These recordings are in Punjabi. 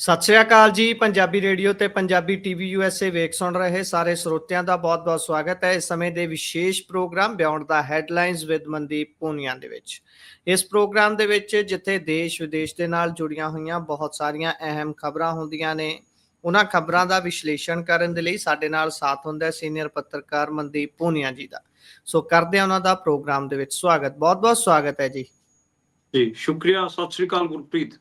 ਸਤਿ ਸ਼੍ਰੀ ਅਕਾਲ ਜੀ, ਪੰਜਾਬੀ ਰੇਡੀਓ ਤੇ ਪੰਜਾਬੀ ਟੀਵੀ ਯੂਐਸਏ ਵੇਖ ਸੁਣ ਰਹੇ ਸਾਰੇ ਸਰੋਤਿਆਂ ਦਾ ਬਹੁਤ-ਬਹੁਤ ਸਵਾਗਤ ਹੈ। ਇਸ ਸਮੇਂ ਦੇ ਵਿਸ਼ੇਸ਼ program beyond the headlines with Mandeep Punia ਦੇ ਵਿੱਚ। ਇਸ ਪ੍ਰੋਗਰਾਮ ਦੇ ਵਿੱਚ ਜਿੱਥੇ ਦੇਸ਼ ਵਿਦੇਸ਼ ਦੇ ਨਾਲ ਜੁੜੀਆਂ ਹੋਈਆਂ ਬਹੁਤ ਸਾਰੀਆਂ ਅਹਿਮ ਖਬਰਾਂ ਹੁੰਦੀਆਂ ਨੇ, ਉਹਨਾਂ ਖਬਰਾਂ ਦਾ ਵਿਸ਼ਲੇਸ਼ਣ ਕਰਨ ਦੇ ਲਈ ਸਾਡੇ ਨਾਲ ਸਾਥ ਹੁੰਦਾ ਹੈ ਸੀਨੀਅਰ ਪੱਤਰਕਾਰ ਮਨਦੀਪ ਪੂਨੀਆ ਜੀ ਦਾ। ਸੋ ਕਰਦੇ ਹਾਂ ਉਹਨਾਂ ਦਾ ਪ੍ਰੋਗਰਾਮ ਦੇ ਵਿੱਚ ਸਵਾਗਤ। ਬਹੁਤ-ਬਹੁਤ ਸਵਾਗਤ ਹੈ ਜੀ। ਜੀ, ਸ਼ੁਕਰੀਆ। ਸਤਿ ਸ਼੍ਰੀ ਅਕਾਲ ਗੁਰਪ੍ਰੀਤ।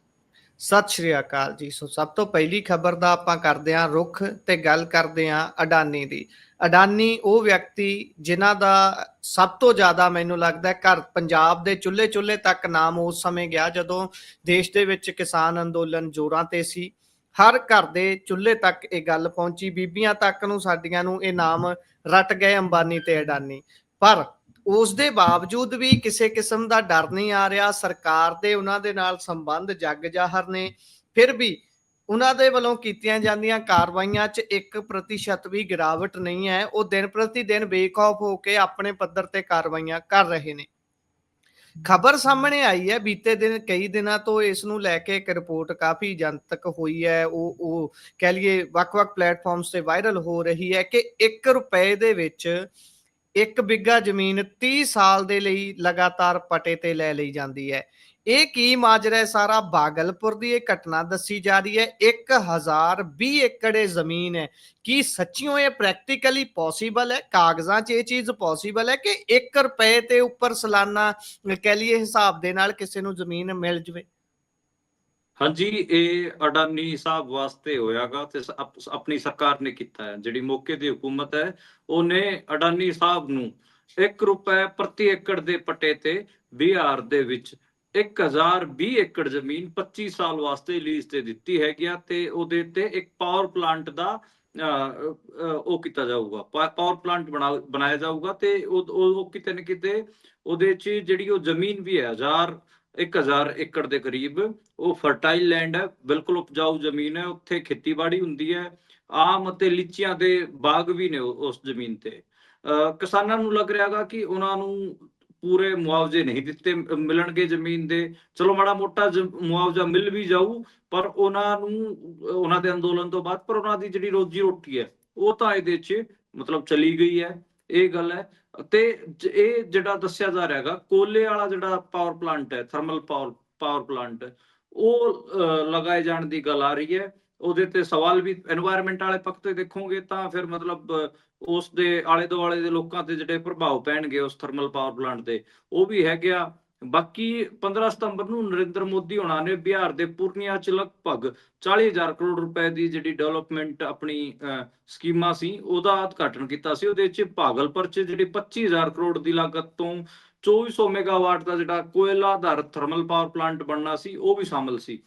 ਸਤਿ ਸ਼੍ਰੀ ਅਕਾਲ ਜੀ। ਸੋ ਸਭ ਤੋਂ ਪਹਿਲੀ ਖਬਰ ਦਾ ਆਪਾਂ ਕਰਦੇ ਹਾਂ ਰੁਖ ਤੇ ਗੱਲ ਕਰਦੇ ਹਾਂ ਅਡਾਨੀ ਦੀ। ਅਡਾਨੀ ਉਹ ਵਿਅਕਤੀ ਜਿਨ੍ਹਾਂ ਦਾ ਸਭ ਤੋਂ ਜ਼ਿਆਦਾ ਮੈਨੂੰ ਲੱਗਦਾ ਘਰ ਪੰਜਾਬ ਦੇ ਚੁੱਲ੍ਹੇ ਚੁੱਲ੍ਹੇ ਤੱਕ ਨਾਮ ਉਸ ਸਮੇਂ ਗਿਆ ਜਦੋਂ ਦੇਸ਼ ਦੇ ਵਿੱਚ ਕਿਸਾਨ ਅੰਦੋਲਨ ਜ਼ੋਰਾਂ ਤੇ ਸੀ। ਹਰ ਘਰ ਦੇ ਚੁੱਲ੍ਹੇ ਤੱਕ ਇਹ ਗੱਲ ਪਹੁੰਚੀ। ਬੀਬੀਆਂ ਤੱਕ ਨੂੰ, ਸਾਡੀਆਂ ਨੂੰ ਇਹ ਨਾਮ ਰਟ ਗਏ ਅੰਬਾਨੀ ਤੇ ਅਡਾਨੀ। ਪਰ ਉਸ ਦੇ ਬਾਵਜੂਦ ਵੀ ਕਿਸੇ ਕਿਸਮ ਦਾ ਡਰ ਨਹੀਂ ਆ ਰਿਹਾ, ਸਰਕਾਰ ਦੇ ਉਹਨਾਂ ਦੇ ਨਾਲ ਸੰਬੰਧ ਜੱਗ ਜਾਹਰ ਨੇ, ਫਿਰ ਵੀ ਉਹਨਾਂ ਦੇ ਵੱਲੋਂ ਕੀਤੀਆਂ ਜਾਂਦੀਆਂ ਕਾਰਵਾਈਆਂ 'ਚ 1% ਵੀ ਗਿਰਾਵਟ ਨਹੀਂ ਹੈ। ਉਹ ਦਿਨ ਪ੍ਰਤੀ ਦਿਨ ਬੇਖੌਫ ਹੋ ਕੇ ਆਪਣੇ ਪੱਧਰ ਤੇ ਕਾਰਵਾਈਆਂ ਕਰ ਰਹੇ ਨੇ। ਖਬਰ ਸਾਹਮਣੇ ਆਈ ਹੈ, ਬੀਤੇ ਦਿਨ ਕਈ ਦਿਨਾਂ ਤੋਂ ਇਸ ਨੂੰ ਲੈ ਕੇ ਇੱਕ ਰਿਪੋਰਟ ਕਾਫੀ ਜਨਤਕ ਹੋਈ ਹੈ। ਉਹ ਉਹ ਕਹਿ ਲਈਏ ਵੱਖ-ਵੱਖ ਪਲੇਟਫਾਰਮਸ ਤੇ ਵਾਇਰਲ ਹੋ ਰਹੀ ਹੈ ਕਿ 1 ਰੁਪਏ ਦੇ ਵਿੱਚ ਇੱਕ ਬਿੱਗਾ ਜ਼ਮੀਨ 30 ਸਾਲ ਦੇ ਲਈ ਲਗਾਤਾਰ ਪਟੇ ਤੇ ਲੈ ਲਈ ਜਾਂਦੀ ਹੈ। ਇਹ ਕੀ ਮਾਜਰਾ ਹੈ? ਸਾਰਾ ਬਾਗਲਪੁਰ ਦੀ ਇਹ ਘਟਨਾ ਦੱਸੀ ਜਾ ਰਹੀ ਹੈ। 1020 ਏਕੜ ਇਹ ਜ਼ਮੀਨ ਹੈ। ਕੀ ਸੱਚੀਓ ਇਹ ਪ੍ਰੈਕਟੀਕਲੀ ਪੋਸੀਬਲ ਹੈ? ਕਾਗਜ਼ਾਂ 'ਚ ਇਹ ਚੀਜ਼ ਪੋਸੀਬਲ ਹੈ ਕਿ 1 ਰੁਪਏ ਤੇ ਉੱਪਰ ਸਾਲਾਨਾ ਕਹਿ ਲਈਏ ਹਿਸਾਬ ਦੇ ਨਾਲ ਕਿਸੇ ਨੂੰ ਜ਼ਮੀਨ ਮਿਲ ਜਵੇ? ਹਾਂਜੀ ਇਹ ਅਡਾਨੀ ਸਾਹਿਬ ਵਾਸਤੇ ਹੋਇਆਗਾ ਤੇ ਆਪਣੀ ਸਰਕਾਰ ਨੇ ਕੀਤਾ ਹੈ ਜਿਹੜੀ ਮੌਕੇ ਦੀ ਹਕੂਮਤ ਹੈ ਉਹਨੇ ਅਡਾਨੀ ਸਾਹਿਬ ਨੂੰ 1 ਰੁਪਏ ਪ੍ਰਤੀ ਏਕੜ ਦੇ ਪੱਟੇ ਤੇ ਬਿਹਾਰ ਦੇ ਵਿੱਚ 1020 ਏਕੜ ਜ਼ਮੀਨ 25 ਸਾਲ ਵਾਸਤੇ ਲੀਜ਼ ਤੇ ਦਿੱਤੀ ਹੈਗੀ ਆ ਤੇ ਉਹਦੇ ਤੇ ਇੱਕ ਪਾਵਰ ਪਲਾਂਟ ਦਾ ਅ, ਉਹ ਕੀਤਾ ਜਾਊਗਾ ਪਾਵਰ ਪਲਾਂਟ ਬਣਾ ਬਣਾਇਆ ਜਾਊਗਾ ਤੇ ਉਹ ਕਿਤੇ ਨਾ ਕਿਤੇ ਉਹਦੇ 'ਚ ਜਿਹੜੀ ਉਹ ਜ਼ਮੀਨ ਵੀ ਹੈ 1000 1000 ਏਕੜ ਦੇ ਕਰੀਬ। ਉਹ ਫਰਟਾਈਲ ਲੈਂਡ ਹੈ, ਬਿਲਕੁਲ ਉਪਜਾਊ ਜ਼ਮੀਨ ਹੈ, ਉੱਥੇ ਖੇਤੀਬਾੜੀ ਹੁੰਦੀ ਹੈ। ਆਮ ਅਤੇ ਲੀਚੀਆਂ ਦੇ ਬਾਗ ਵੀ ਨੇ ਉਸ ਜ਼ਮੀਨ ਤੇ। ਕਿਸਾਨਾਂ ਨੂੰ ਲੱਗ ਰਿਹਾਗਾ ਕਿ ਉਹਨਾਂ ਨੂੰ ਪੂਰੇ ਮੁਆਵਜ਼ੇ ਨਹੀਂ ਦਿੱਤੇ ਮਿਲਣਗੇ ਜ਼ਮੀਨ ਦੇ। ਚਲੋ ਮਾੜਾ ਮੋਟਾ ਮੁਆਵਜ਼ਾ ਮਿਲ ਵੀ ਜਾਊ, ਪਰ ਉਹਨਾਂ ਨੂੰ, ਉਹਨਾਂ ਦੇ ਅੰਦੋਲਨ ਤੋਂ ਬਾਅਦ, ਪਰ ਉਹਨਾਂ ਦੀ ਜਿਹੜੀ ਰੋਜੀ ਰੋਟੀ ਹੈ, ਉਹ ਤਾਂ ਇਹਦੇ 'ਚ ਮਤਲਬ ਚਲੀ ਗਈ ਹੈ। ਇਹ ਗੱਲ ਹੈ। ਤੇ ਇਹ ਜਿਹੜਾ ਦੱਸਿਆ ਜਾ ਰਿਹਾ ਕੋਲੇ ਵਾਲਾ ਜਿਹੜਾ ਪਾਵਰ ਪਲਾਂਟ ਹੈ ਥਰਮਲ ਪਾਵਰ ਪਾਵਰ ਪਲਾਂਟ ਉਹ ਲਗਾਏ ਜਾਣ ਦੀ ਗੱਲ ਆ ਰਹੀ ਹੈ। ਉਹਦੇ ਤੇ ਸਵਾਲ ਵੀ এনवायरमेंट ਵਾਲੇ ਪੱਖ ਤੇ ਦੇਖੋਗੇ ਤਾਂ ਫਿਰ ਮਤਲਬ ਉਸ ਦੇ ਆਲੇ ਦੁਆਲੇ ਦੇ ਲੋਕਾਂ ਤੇ ਜਿਹੜੇ ਪ੍ਰਭਾਵ ਪੈਣਗੇ ਉਸ ਥਰਮਲ ਪਾਵਰ ਪਲਾਂਟ ਦੇ, ਉਹ ਵੀ ਹੈਗਾ ਬਾਕੀ 15 ਸਤੰਬਰ ਨੂੰ ਨਰਿੰਦਰ ਮੋਦੀ ਹੋਣਾ ਨੇ ਬਿਹਾਰ ਦੇ ਪੂਰਨੀਆ ਚ ਲਗਭਗ 40000 ਕਰੋੜ ਰੁਪਏ ਦੀ ਜਿਹੜੀ ਡਿਵੈਲਪਮੈਂਟ ਆਪਣੀ ਸਕੀਮਾਂ ਸੀ ਉਹਦਾ ਉਦਘਾਟਨ ਕੀਤਾ ਸੀ। ਉਹਦੇ ਵਿੱਚ ਭਾਗਲਪੁਰ ਚ ਜਿਹੜੀ 25000 ਕਰੋੜ ਦੀ ਲਾਗਤ ਤੋਂ 2400 ਮੈਗਾਵਾਟ ਦਾ ਜਿਹੜਾ ਕੋਇਲਾ ਆਧਾਰਿਤ ਥਰਮਲ ਪਾਵਰ ਪਲਾਂਟ ਬਣਨਾ ਸੀ ਉਹ ਵੀ ਸ਼ਾਮਲ ਸੀ।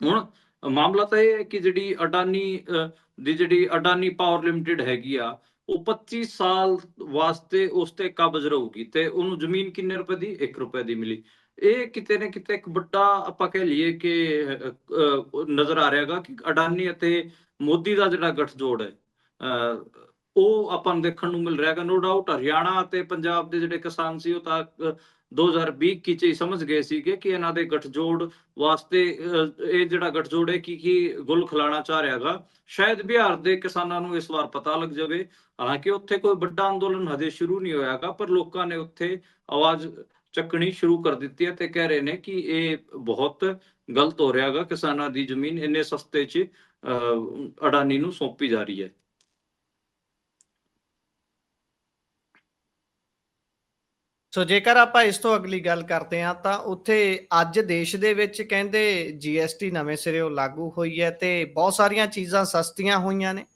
ਹੁਣ ਮਾਮਲਾ ਤਾਂ ਇਹ ਹੈ ਕਿ ਜਿਹੜੀ ਅਡਾਨੀ ਅਹ, ਦੀ ਜਿਹੜੀ ਅਡਾਨੀ ਪਾਵਰ ਲਿਮਟਿਡ ਹੈਗੀ ਆ ਉਹ 25 ਸਾਲ ਵਾਸਤੇ ਉਸ ਤੇ ਕਬਜ਼ ਰਹੂਗੀ ਤੇ ਉਹਨੂੰ ਜ਼ਮੀਨ ਕਿੰਨੇ ਰੁਪਏ ਦੀ? 1 ਰੁਪਏ ਦੀ ਮਿਲੀ। ਇਹ ਕਿਤੇ ਨਾ ਕਿਤੇ ਇੱਕ ਵੱਡਾ ਆਪਾਂ ਕਹਿ ਲਈਏ ਕਿ ਨਜ਼ਰ ਆ ਰਿਹਾਗਾ ਕਿ ਅਡਾਨੀ ਅਤੇ ਮੋਦੀ ਦਾ ਜਿਹੜਾ ਗੱਠਜੋੜ ਹੈ ਅਹ, ਉਹ ਆਪਾਂ ਨੂੰ ਦੇਖਣ ਨੂੰ ਮਿਲ ਰਿਹਾਗਾ ਨੋ ਡਾਊਟ ਹਰਿਆਣਾ ਅਤੇ ਪੰਜਾਬ ਦੇ ਜਿਹੜੇ ਕਿਸਾਨ ਸੀ ਉਹ ਤਾਂ ਅਹ, 2020 ਚ ਹੀ ਸਮਝ ਗਏ ਸੀਗੇ ਕਿ ਇਹਨਾਂ ਦੇ ਗੱਠਜੋੜ ਵਾਸਤੇ ਇਹ ਜਿਹੜਾ ਗੱਠਜੋੜ ਹੈ ਕੀ ਕੀ ਗੁੱਲ ਖਿਲਾਣਾ ਚਾਹ ਰਿਹਾਗਾ ਸ਼ਾਇਦ ਬਿਹਾਰ ਦੇ ਕਿਸਾਨਾਂ ਨੂੰ ਇਸ ਵਾਰ ਪਤਾ ਲੱਗ ਜਾਵੇ। ਹਾਲਾਂਕਿ ਉੱਥੇ ਕੋਈ ਵੱਡਾ ਅੰਦੋਲਨ ਹਜੇ ਸ਼ੁਰੂ ਨਹੀਂ ਹੋਇਆਗਾ ਪਰ ਲੋਕਾਂ ਨੇ ਉੱਥੇ ਆਵਾਜ਼ ਚੱਕਣੀ ਸ਼ੁਰੂ ਕਰ ਦਿੱਤੀ ਹੈ ਤੇ ਕਹਿ ਰਹੇ ਨੇ ਕਿ ਇਹ ਬਹੁਤ ਗਲਤ ਹੋ ਰਿਹਾਗਾ ਕਿਸਾਨਾਂ ਦੀ ਜ਼ਮੀਨ ਇੰਨੇ ਸਸਤੇ 'ਚ ਅਹ, ਅਡਾਨੀ ਨੂੰ ਸੌਂਪੀ ਜਾ ਰਹੀ ਹੈ। ਸੋ ਜੇਕਰ ਆਪਾਂ ਇਸ ਤੋਂ ਅਗਲੀ ਗੱਲ ਕਰਦੇ ਹਾਂ ਤਾਂ ਉੱਥੇ ਅੱਜ ਦੇਸ਼ ਦੇ ਵਿੱਚ ਕਹਿੰਦੇ ਜੀਐਸਟੀ ਨਵੇਂ ਸਿਰਿਓਂ ਲਾਗੂ ਹੋਈ ਹੈ ਤੇ ਬਹੁਤ ਸਾਰੀਆਂ ਚੀਜ਼ਾਂ ਸਸਤੀਆਂ ਹੋਈਆਂ ਨੇ।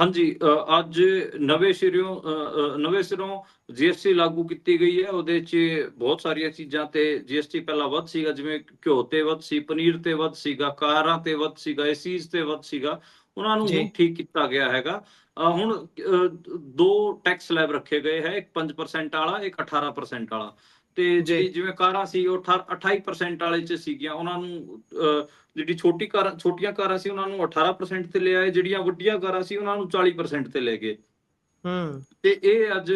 ਹਾਂਜੀ ਅੱਜ ਨਵੇਂ ਸਿਰਿਓਂ ਅ, ਅ, ਨਵੇਂ ਸਿਰੋਂ ਜੀਐਸਟੀ ਲਾਗੂ ਕੀਤੀ ਗਈ ਹੈ। ਉਹਦੇ 'ਚ ਬਹੁਤ ਸਾਰੀਆਂ ਚੀਜ਼ਾਂ ਤੇ ਜੀਐਸਟੀ ਪਹਿਲਾਂ ਵੱਧ ਸੀਗਾ ਜਿਵੇਂ ਘਿਓ ਤੇ ਵੱਧ ਸੀ ਪਨੀਰ ਤੇ ਵੱਧ ਸੀਗਾ ਕਾਰਾਂ ਤੇ ਵੱਧ ਸੀਗਾ ਏਸੀਜ਼ ਤੇ ਵੱਧ ਸੀਗਾ। ਉਹਨਾਂ ਨੂੰ। ਹੁਣ ਠੀਕ ਕੀਤਾ ਗਿਆ ਹੈਗਾ। ਹੁਣ ਦੋ ਟੈਕਸ ਸਲੈਬ ਰੱਖੇ ਗਏ ਹੈ ਇੱਕ 5% ਵਾਲਾ ਇੱਕ 18% ਵਾਲਾ। ਤੇ ਜਿਵੇਂ ਕਾਰਾਂ ਸੀ ਉਹ 18 28% ਵਾਲੇ 'ਚ ਸੀਗੀਆਂ। ਉਹਨਾਂ ਨੂੰ ਜਿਹੜੀ ਛੋਟੀ ਕਾਰਾਂ ਛੋਟੀਆਂ ਕਾਰਾਂ ਸੀ ਉਹਨਾਂ ਨੂੰ 18% ਤੇ ਲੈ ਆਏ ਜਿਹੜੀਆਂ ਵੱਡੀਆਂ ਕਾਰਾਂ ਸੀ ਉਹਨਾਂ ਨੂੰ 40% ਤੇ ਲੈ ਗਏ। ਹੂੰ। ਤੇ ਇਹ ਅੱਜ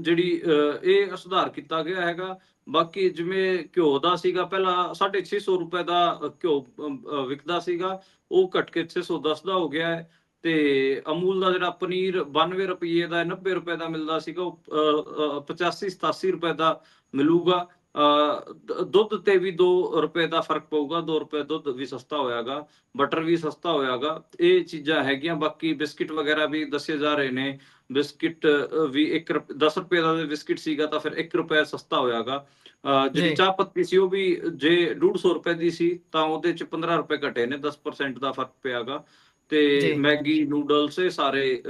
ਜਿਹੜੀ ਇਹ ਸੁਧਾਰ ਕੀਤਾ ਗਿਆ ਹੈਗਾ। ਬਾਕੀ ਜਿਵੇਂ ਘਿਓ ਦਾ ਸੀਗਾ ਪਹਿਲਾਂ 650 ਰੁਪਏ ਦਾ ਘਿਓ ਅਮ, ਅ, ਵਿਕਦਾ ਸੀਗਾ ਉਹ ਘਟ ਕੇ 610 ਦਾ ਹੋ ਗਿਆ ਹੈ। ਤੇ ਅਮੂਲ ਦਾ ਜਿਹੜਾ ਪਨੀਰ 92 ਰੁਪਏ ਦਾ 90 ਰੁਪਏ ਦਾ ਮਿਲਦਾ ਸੀਗਾ ਉਹ ਅ, ਅ, 85 87 ਰੁਪਏ ਦਾ ਮਿਲੂਗਾ। ਅ, ਦੁੱਧ ਤੇ ਵੀ 2 ਰੁਪਏ ਦਾ ਫ਼ਰਕ ਪਊਗਾ 2 ਰੁਪਏ ਦੁੱਧ ਵੀ ਸਸਤਾ ਹੋਇਆਗਾ ਬਟਰ ਵੀ ਸਸਤਾ ਹੋਇਆਗਾ ਇਹ ਚੀਜ਼ਾਂ ਹੈਗੀਆਂ। ਬਾਕੀ ਬਿਸਕਿਟ ਵਗੈਰਾ ਵੀ ਦੱਸੇ ਜਾ ਰਹੇ ਨੇ। ਬਿਸਕਿਟ ਵੀ 1 10 ਰੁਪਏ ਦਾ ਬਿਸਕਿਟ ਸੀਗਾ ਤਾਂ ਫਿਰ 1 ਰੁਪਏ ਸਸਤਾ ਹੋਇਆਗਾ ਜਿਹੜੀ। ਚਾਹ ਪੱਤੀ ਸੀ ਉਹ ਵੀ ਜੇ 150 ਰੁਪਏ ਦੀ ਸੀ ਤਾਂ ਉਹਦੇ ਚ 15 ਰੁਪਏ ਘਟੇ ਨੇ 10% ਦਾ ਫ਼ਰਕ ਪਿਆਗਾ ਤੇ। ਮੈਗੀ ਨੂਡਲਸ ਇਹ ਸਾਰੇ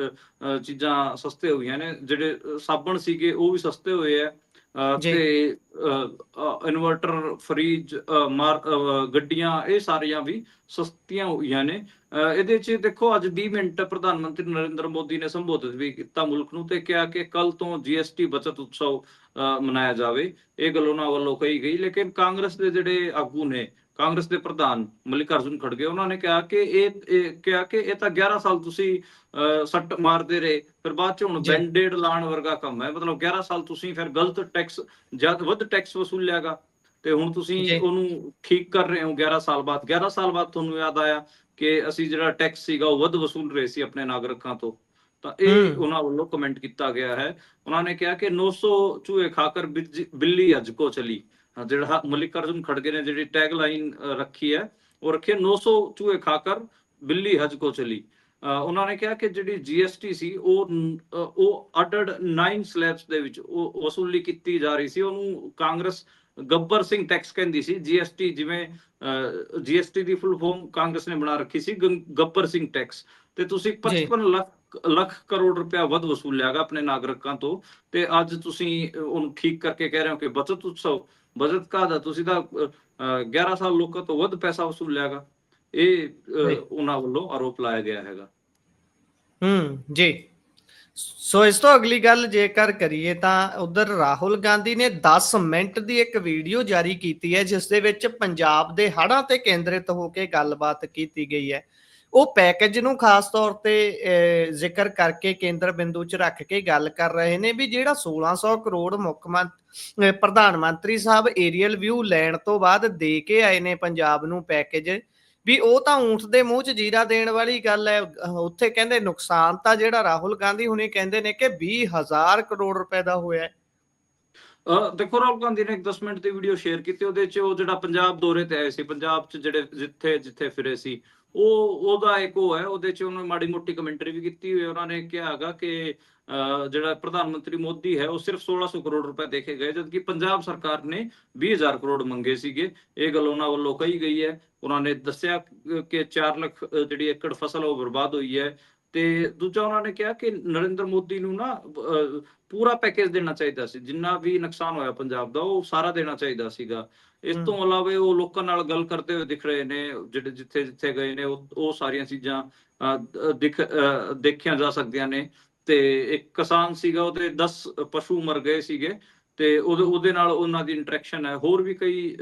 ਚੀਜ਼ਾਂ ਸਸਤੇ ਹੋਈਆਂ ਨੇ ਜਿਹੜੇ ਸਾਬਣ ਸੀਗੇ ਉਹ ਵੀ ਸਸਤੇ ਹੋਏ ਆ। ਤੇ ਇਨਵਰਟਰ ਫ੍ਰਿਜ ਗੱਡੀਆਂ ਇਹ ਸਾਰੀਆਂ ਵੀ ਸਸਤੀਆਂ ਹੋਈਆਂ ਨੇ। ਇਹਦੇ ਚ ਦੇਖੋ ਅੱਜ 20 ਮਿੰਟ ਪ੍ਰਧਾਨ ਮੰਤਰੀ ਨਰਿੰਦਰ ਮੋਦੀ ਨੇ ਸੰਬੋਧਿਤ ਵੀ ਕੀਤਾ ਮੁਲਕ ਨੂੰ ਤੇ ਕਿਹਾ ਕਿ ਕੱਲ ਤੋਂ ਜੀਐਸਟੀ ਬਚਤ ਉਤਸਵ ਮਨਾਇਆ ਜਾਵੇ। ਇਹ ਗੱਲ ਉਹਨਾਂ ਵੱਲੋਂ ਕਹੀ ਗਈ ਲੇਕਿਨ ਕਾਂਗਰਸ ਦੇ ਜਿਹੜੇ ਆਗੂ ਨੇ ਕਾਂਗਰਸ ਦੇ ਪ੍ਰਧਾਨ ਮਲਿਕਾਰਜੁਨ ਖੜਗੇ ਉਹਨਾਂ ਨੇ ਕਿਹਾ ਕਿ ਇਹ ਕਿਹਾ ਕਿ ਇਹ ਤਾਂ 11 ਸਾਲ ਤੁਸੀਂ ਸੱਟ ਮਾਰਦੇ ਰਹੇ ਫਿਰ ਬਾਅਦ ਚ ਹੁਣ। ਬੈਂਡੇਡ ਲਾਣ ਵਰਗਾ ਕੰਮ ਹੈ ਮਤਲਬ 11 ਸਾਲ ਤੁਸੀਂ ਫਿਰ ਗਲਤ ਟੈਕਸ ਜਦ ਵੱਧ ਟੈਕਸ ਵਸੂਲਿਆਗਾ ਤੇ ਹੁਣ ਤੁਸੀਂ। ਉਹਨੂੰ ਠੀਕ ਕਰ ਰਹੇ ਹੋ 11 ਸਾਲ ਬਾਅਦ 11 ਸਾਲ ਬਾਅਦ ਤੁਹਾਨੂੰ ਯਾਦ ਆਇਆ ਕਿ ਅਸੀਂ ਜਿਹੜਾ ਟੈਕਸ ਸੀਗਾ ਉਹ ਵੱਧ ਵਸੂਲ ਰਹੇ ਸੀ ਆਪਣੇ ਨਾਗਰਿਕਾਂ ਤੋਂ ਤਾਂ ਇਹ। ਉਹਨਾਂ ਵੱਲੋਂ ਕਮੈਂਟ ਕੀਤਾ ਗਿਆ ਹੈ ਉਹਨਾਂ ਨੇ ਕਿਹਾ ਕਿ 900 ਚੂਹੇ ਖਾਕਰ ਬਿੱਜ- ਬਿੱਲੀ ਅੱਜ ਕੋ ਚਲੀ ਜਿਹੜਾ ਮਲਿਕਾਰਜੁਨ ਖੜਗੇ ਨੇ ਜਿਹੜੀ ਟੈਗ ਲਾਈਨ ਰੱਖੀ ਹੈ ਉਹ ਰੱਖੀ ਹੈ 900 ਚੂਹੇ ਖਾਕਰ ਬਿੱਲੀ ਹਜ ਕੋ ਚਲੀ। ਉਹਨਾਂ ਨੇ ਕਿਹਾ ਕਿ ਜਿਹੜੀ ਜੀਐਸਟੀ ਸੀ ਉਹ ਉਹ ਅਡਡ 9 ਸਲੈਬਸ ਦੇ ਵਿੱਚ ਉਹ ਵਸੂਲੀ ਕੀਤੀ ਜਾ ਰਹੀ ਸੀ। ਉਹਨੂੰ ਕਾਂਗਰਸ ਗੱਬਰ ਸਿੰਘ ਟੈਕਸ ਕਹਿੰਦੀ ਸੀ। ਜੀਐਸਟੀ ਜਿਵੇਂ ਜੀਐਸਟੀ ਦੀ ਫੁੱਲ ਫਾਰਮ ਕਾਂਗਰਸ ਨੇ ਬਣਾ ਰੱਖੀ ਸੀ ਗੱਬਰ ਸਿੰਘ ਟੈਕਸ ਤੇ ਤੁਸੀਂ 55 ਲੱਖ ਲੱਖ ਕਰੋੜ ਰੁਪਇਆ ਵੱਧ ਵਸੂਲਿਆਗਾ ਆਪਣੇ ਨਾਗਰਿਕਾਂ ਤੋਂ ਤੇ ਅੱਜ ਤੁਸੀਂ ਉਹਨੂੰ ਠੀਕ ਕਰਕੇ ਕਹਿ ਰਹੇ ਹੋ ਕਿ ਬਚਤ ਉਤਸਵ ਬਚਤ ਕਾਹਦਾ ਤੁਸੀਂ ਤਾਂ ਅਹ, ਅਹ, 11 ਸਾਲ ਲੋਕਾਂ ਤੋਂ ਵੱਧ ਪੈਸਾ ਵਸੂਲਿਆਗਾ ਇਹ ਅਹ, ਜੀ। ਉਹਨਾਂ ਵੱਲੋਂ ਆਰੋਪ ਲਾਇਆ ਗਿਆ ਹੈਗਾ। ਹੂੰ ਜੀ। ਸੋ ਇਸ ਤੋਂ ਅਗਲੀ ਗੱਲ ਜੇਕਰ ਕਰੀਏ ਤਾਂ ਉਧਰ ਰਾਹੁਲ ਗਾਂਧੀ ਨੇ 10 ਮਿੰਟ ਦੀ ਇੱਕ ਵੀਡੀਓ ਜਾਰੀ ਕੀਤੀ ਹੈ ਜਿਸ ਦੇ ਵਿੱਚ ਪੰਜਾਬ ਦੇ ਹੜ੍ਹਾਂ ਤੇ ਕੇਂਦਰਿਤ ਹੋ ਕੇ ਗੱਲਬਾਤ ਕੀਤੀ ਗਈ ਹੈ। ਉਹ ਪੈਕੇਜ ਨੂੰ ਖਾਸ ਤੌਰ ਤੇ ਜ਼ਿਕਰ ਕਰਕੇ ਕੇਂਦਰ ਬਿੰਦੂ 'ਚ ਰੱਖ ਕੇ ਗੱਲ ਕਰ ਰਹੇ ਨੇ ਵੀ ਜਿਹੜਾ 1600 ਕਰੋੜ ਮੁੱਖ ਮੰਤਰੀ ਪ੍ਰਧਾਨ ਮੰਤਰੀ ਸਾਹਿਬ ਏਰੀਅਲ ਵਿਊ ਲੈਣ ਤੋਂ ਬਾਅਦ ਦੇ ਕੇ ਆਏ ਨੇ ਪੰਜਾਬ ਨੂੰ ਪੈਕੇਜ ਵੀ ਉਹ ਤਾਂ ਊਂਠ ਦੇ ਮੂੰਹ 'ਚ ਜੀਰਾ ਦੇਣ ਵਾਲੀ ਗੱਲ ਹੈ। ਉੱਥੇ ਕਹਿੰਦੇ ਨੁਕਸਾਨ ਤਾਂ ਜਿਹੜਾ ਰਾਹੁਲ ਗਾਂਧੀ ਹੁਣੇ ਕਹਿੰਦੇ ਨੇ ਕਿ 20000 ਕਰੋੜ ਰੁਪਏ ਦਾ ਹੋਇਆ ਦੇਖੋ ਰਾਹੁਲ ਗਾਂਧੀ ਨੇ ਇੱਕ 10 ਮਿੰਟ ਦੀ ਵੀਡੀਓ ਸ਼ੇਅਰ ਕੀਤੀ, ਉਹਦੇ 'ਚ ਉਹ ਜਿਹੜਾ ਪੰਜਾਬ ਦੌਰੇ ਤੇ ਆਏ ਸੀ, ਪੰਜਾਬ 'ਚ ਜਿਹੜੇ ਜਿੱਥੇ ਜਿੱਥੇ ਫਿਰੇ ਸੀ ਉਹ ਉਹਦਾ ਇੱਕ ਉਹ ਹੈ ਉਹਦੇ 'ਚ ਉਹਨੇ ਮਾੜੀ ਮੋਟੀ ਕਮੈਂਟਰੀ ਵੀ ਕੀਤੀ ਹੋਈ ਹੈ। ਉਹਨਾਂ ਨੇ ਕਿਹਾ ਹੈਗਾ ਕਿ ਅਹ, ਜਿਹੜਾ ਪ੍ਰਧਾਨ ਮੰਤਰੀ ਮੋਦੀ ਹੈ ਉਹ ਸਿਰਫ 1600 ਕਰੋੜ ਰੁਪਏ ਦੇਖੇ ਗਏ ਜਦਕਿ ਪੰਜਾਬ ਸਰਕਾਰ ਨੇ 20000 ਕਰੋੜ ਮੰਗੇ ਸੀਗੇ। ਇਹ ਗੱਲ ਉਹਨਾਂ ਵੱਲੋਂ ਕਹੀ ਗਈ ਹੈ। ਉਹਨਾਂ ਨੇ ਦੱਸਿਆ ਕਿ 4 ਲੱਖ ਜਿਹੜੀ ਏਕੜ ਫਸਲ ਉਹ ਬਰਬਾਦ ਹੋਈ ਹੈ। ਤੇ ਦੂਜਾ ਉਹਨਾਂ ਨੇ ਕਿਹਾ ਕਿ ਨਰਿੰਦਰ ਮੋਦੀ ਨੂੰ ਨਾ ਪੂਰਾ ਪੈਕੇਜ ਦੇਣਾ ਚਾਹੀਦਾ ਸੀ। ਜਿੰਨਾ ਵੀ ਨੁਕਸਾਨ ਹੋਇਆ ਪੰਜਾਬ ਦਾ ਉਹ ਸਾਰਾ ਦੇਣਾ ਚਾਹੀਦਾ ਸੀਗਾ। ਇਸ। ਤੋਂ ਇਲਾਵਾ ਉਹ ਲੋਕਾਂ ਨਾਲ ਗੱਲ ਕਰਦੇ ਹੋਏ ਦਿਖ ਰਹੇ ਨੇ ਜਿਹੜੇ ਜਿੱਥੇ ਜਿੱਥੇ ਗਏ ਨੇ ਉਹ ਸਾਰੀਆਂ ਚੀਜ਼ਾਂ ਦਿਖ ਦੇਖੀਆਂ ਜਾ ਸਕਦੀਆਂ ਨੇ। ਤੇ ਇੱਕ ਕਿਸਾਨ ਸੀਗਾ ਉਹਦੇ 10 ਪਸ਼ੂ ਮਰ ਗਏ ਸੀਗੇ। ਤੇ ਉਹਦੇ ਉਹਦੇ ਨਾਲ ਉਹਨਾਂ ਦੀ ਇੰਟਰੈਕਸ਼ਨ ਹੈ। ਹੋਰ ਵੀ ਕਈ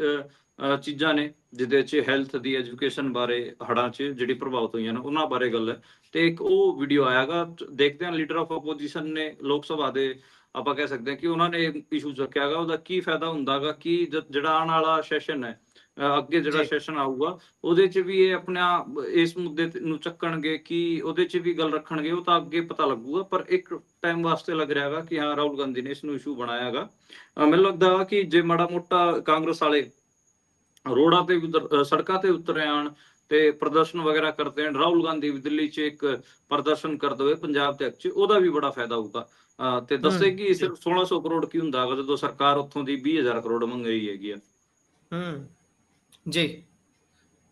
ਚੀਜ਼ਾਂ ਨੇ ਜਿਹਦੇ 'ਚ ਹੈਲਥ ਦੀ ਐਜੂਕੇਸ਼ਨ ਬਾਰੇ ਹੜਾਂ 'ਚ ਜਿਹੜੀ ਪ੍ਰਭਾਵਿਤ ਹੋਈਆਂ ਨੇ ਉਹਨਾਂ ਬਾਰੇ ਗੱਲ ਹੈ ਤੇ ਇੱਕ ਉਹ ਵੀਡੀਓ ਆਇਆਗਾ ਦੇਖਦੇ ਹਾਂ ਲੀਡਰ ਆਫ ਆਪੋਜੀਸ਼ਨ ਨੇ ਲੋਕ ਸਭਾ ਦੇ ਆਪਾਂ ਕਹਿ ਸਕਦੇ ਹਾਂ ਕਿ ਉਹਨਾਂ ਨੇ ਇਸ਼ੂ ਚੱਕਿਆਗਾ ਉਹਦਾ ਕੀ ਫਾਇਦਾ ਹੁੰਦਾਗਾ ਕੀ ਜਿਹੜਾ ਆਉਣ ਵਾਲਾ ਸੈਸ਼ਨ ਹੈ ਅੱਗੇ ਜਿਹੜਾ। ਸੈਸ਼ਨ ਆਊਗਾ ਉਹਦੇ 'ਚ ਵੀ ਇਹ ਆਪਣਾ ਇਸ ਮੁੱਦੇ ਨੂੰ ਚੱਕਣਗੇ ਕਿ ਉਹਦੇ 'ਚ ਵੀ ਗੱਲ ਰੱਖਣਗੇ ਉਹ ਤਾਂ ਅੱਗੇ ਪਤਾ ਲੱਗੂਗਾ ਪਰ ਇੱਕ ਟਾਈਮ ਵਾਸਤੇ ਲੱਗ ਰਿਹਾ ਹੈਗਾ ਕਿ ਹਾਂ ਰਾਹੁਲ ਗਾਂਧੀ ਨੇ ਇਸ ਨੂੰ ਇਸ਼ੂ ਬਣਾਇਆ ਹੈਗਾ ਅਹ ਮੈਨੂੰ ਲੱਗਦਾ ਕਿ ਜੇ ਮਾੜਾ ਮੋਟਾ ਕਾਂਗਰਸ ਵਾਲੇ ਰੋਡਾਂ ਤੇ ਸੜਕਾਂ ਤੇ ਉਤਰ ਆਣ ਤੇ ਪ੍ਰਦਰਸ਼ਨ ਵਗੈਰਾ ਕਰਦੇ ਹਨ ਰਾਹੁਲ ਗਾਂਧੀ ਵੀ ਦਿੱਲੀ 'ਚ ਇੱਕ ਪ੍ਰਦਰਸ਼ਨ ਕਰਦੇ ਹੋਏ ਪੰਜਾਬ ਤੇ 'ਚ ਉਹਦਾ ਵੀ ਬੜਾ ਫਾਇਦਾ ਹੋਊਗਾ। ਤੇ ਦੱਸੇ ਕਿ ਸਿਰਫ 1600 ਕਰੋੜ ਕੀ ਹੁੰਦਾ ਹੈਗਾ ਜਦੋਂ ਸਰਕਾਰ ਉੱਥੋਂ ਦੀ 20000 ਕਰੋੜ ਮੰਗਈ ਹੈਗੀ ਆ? ਹੂੰ ਜੀ।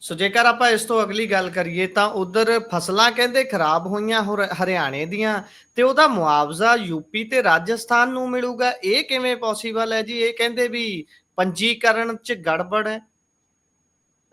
ਸੋ ਜੇਕਰ ਆਪਾਂ ਇਸ ਤੋਂ ਅਗਲੀ ਗੱਲ ਕਰੀਏ ਤਾਂ ਉਧਰ ਫਸਲਾਂ ਕਹਿੰਦੇ ਖਰਾਬ ਹੋਈਆਂ ਹੁਰ- ਹਰਿਆਣੇ ਦੀਆਂ ਤੇ ਉਹਦਾ ਮੁਆਵਜ਼ਾ ਯੂਪੀ ਤੇ ਰਾਜਸਥਾਨ ਨੂੰ ਮਿਲੂਗਾ। ਇਹ ਕਿਵੇਂ ਪੋਸੀਬਲ ਹੈ ਜੀ? ਇਹ ਕਹਿੰਦੇ ਵੀ ਪੰਜੀਕਰਨ ਚ ਗੜਬੜ ਹੈ।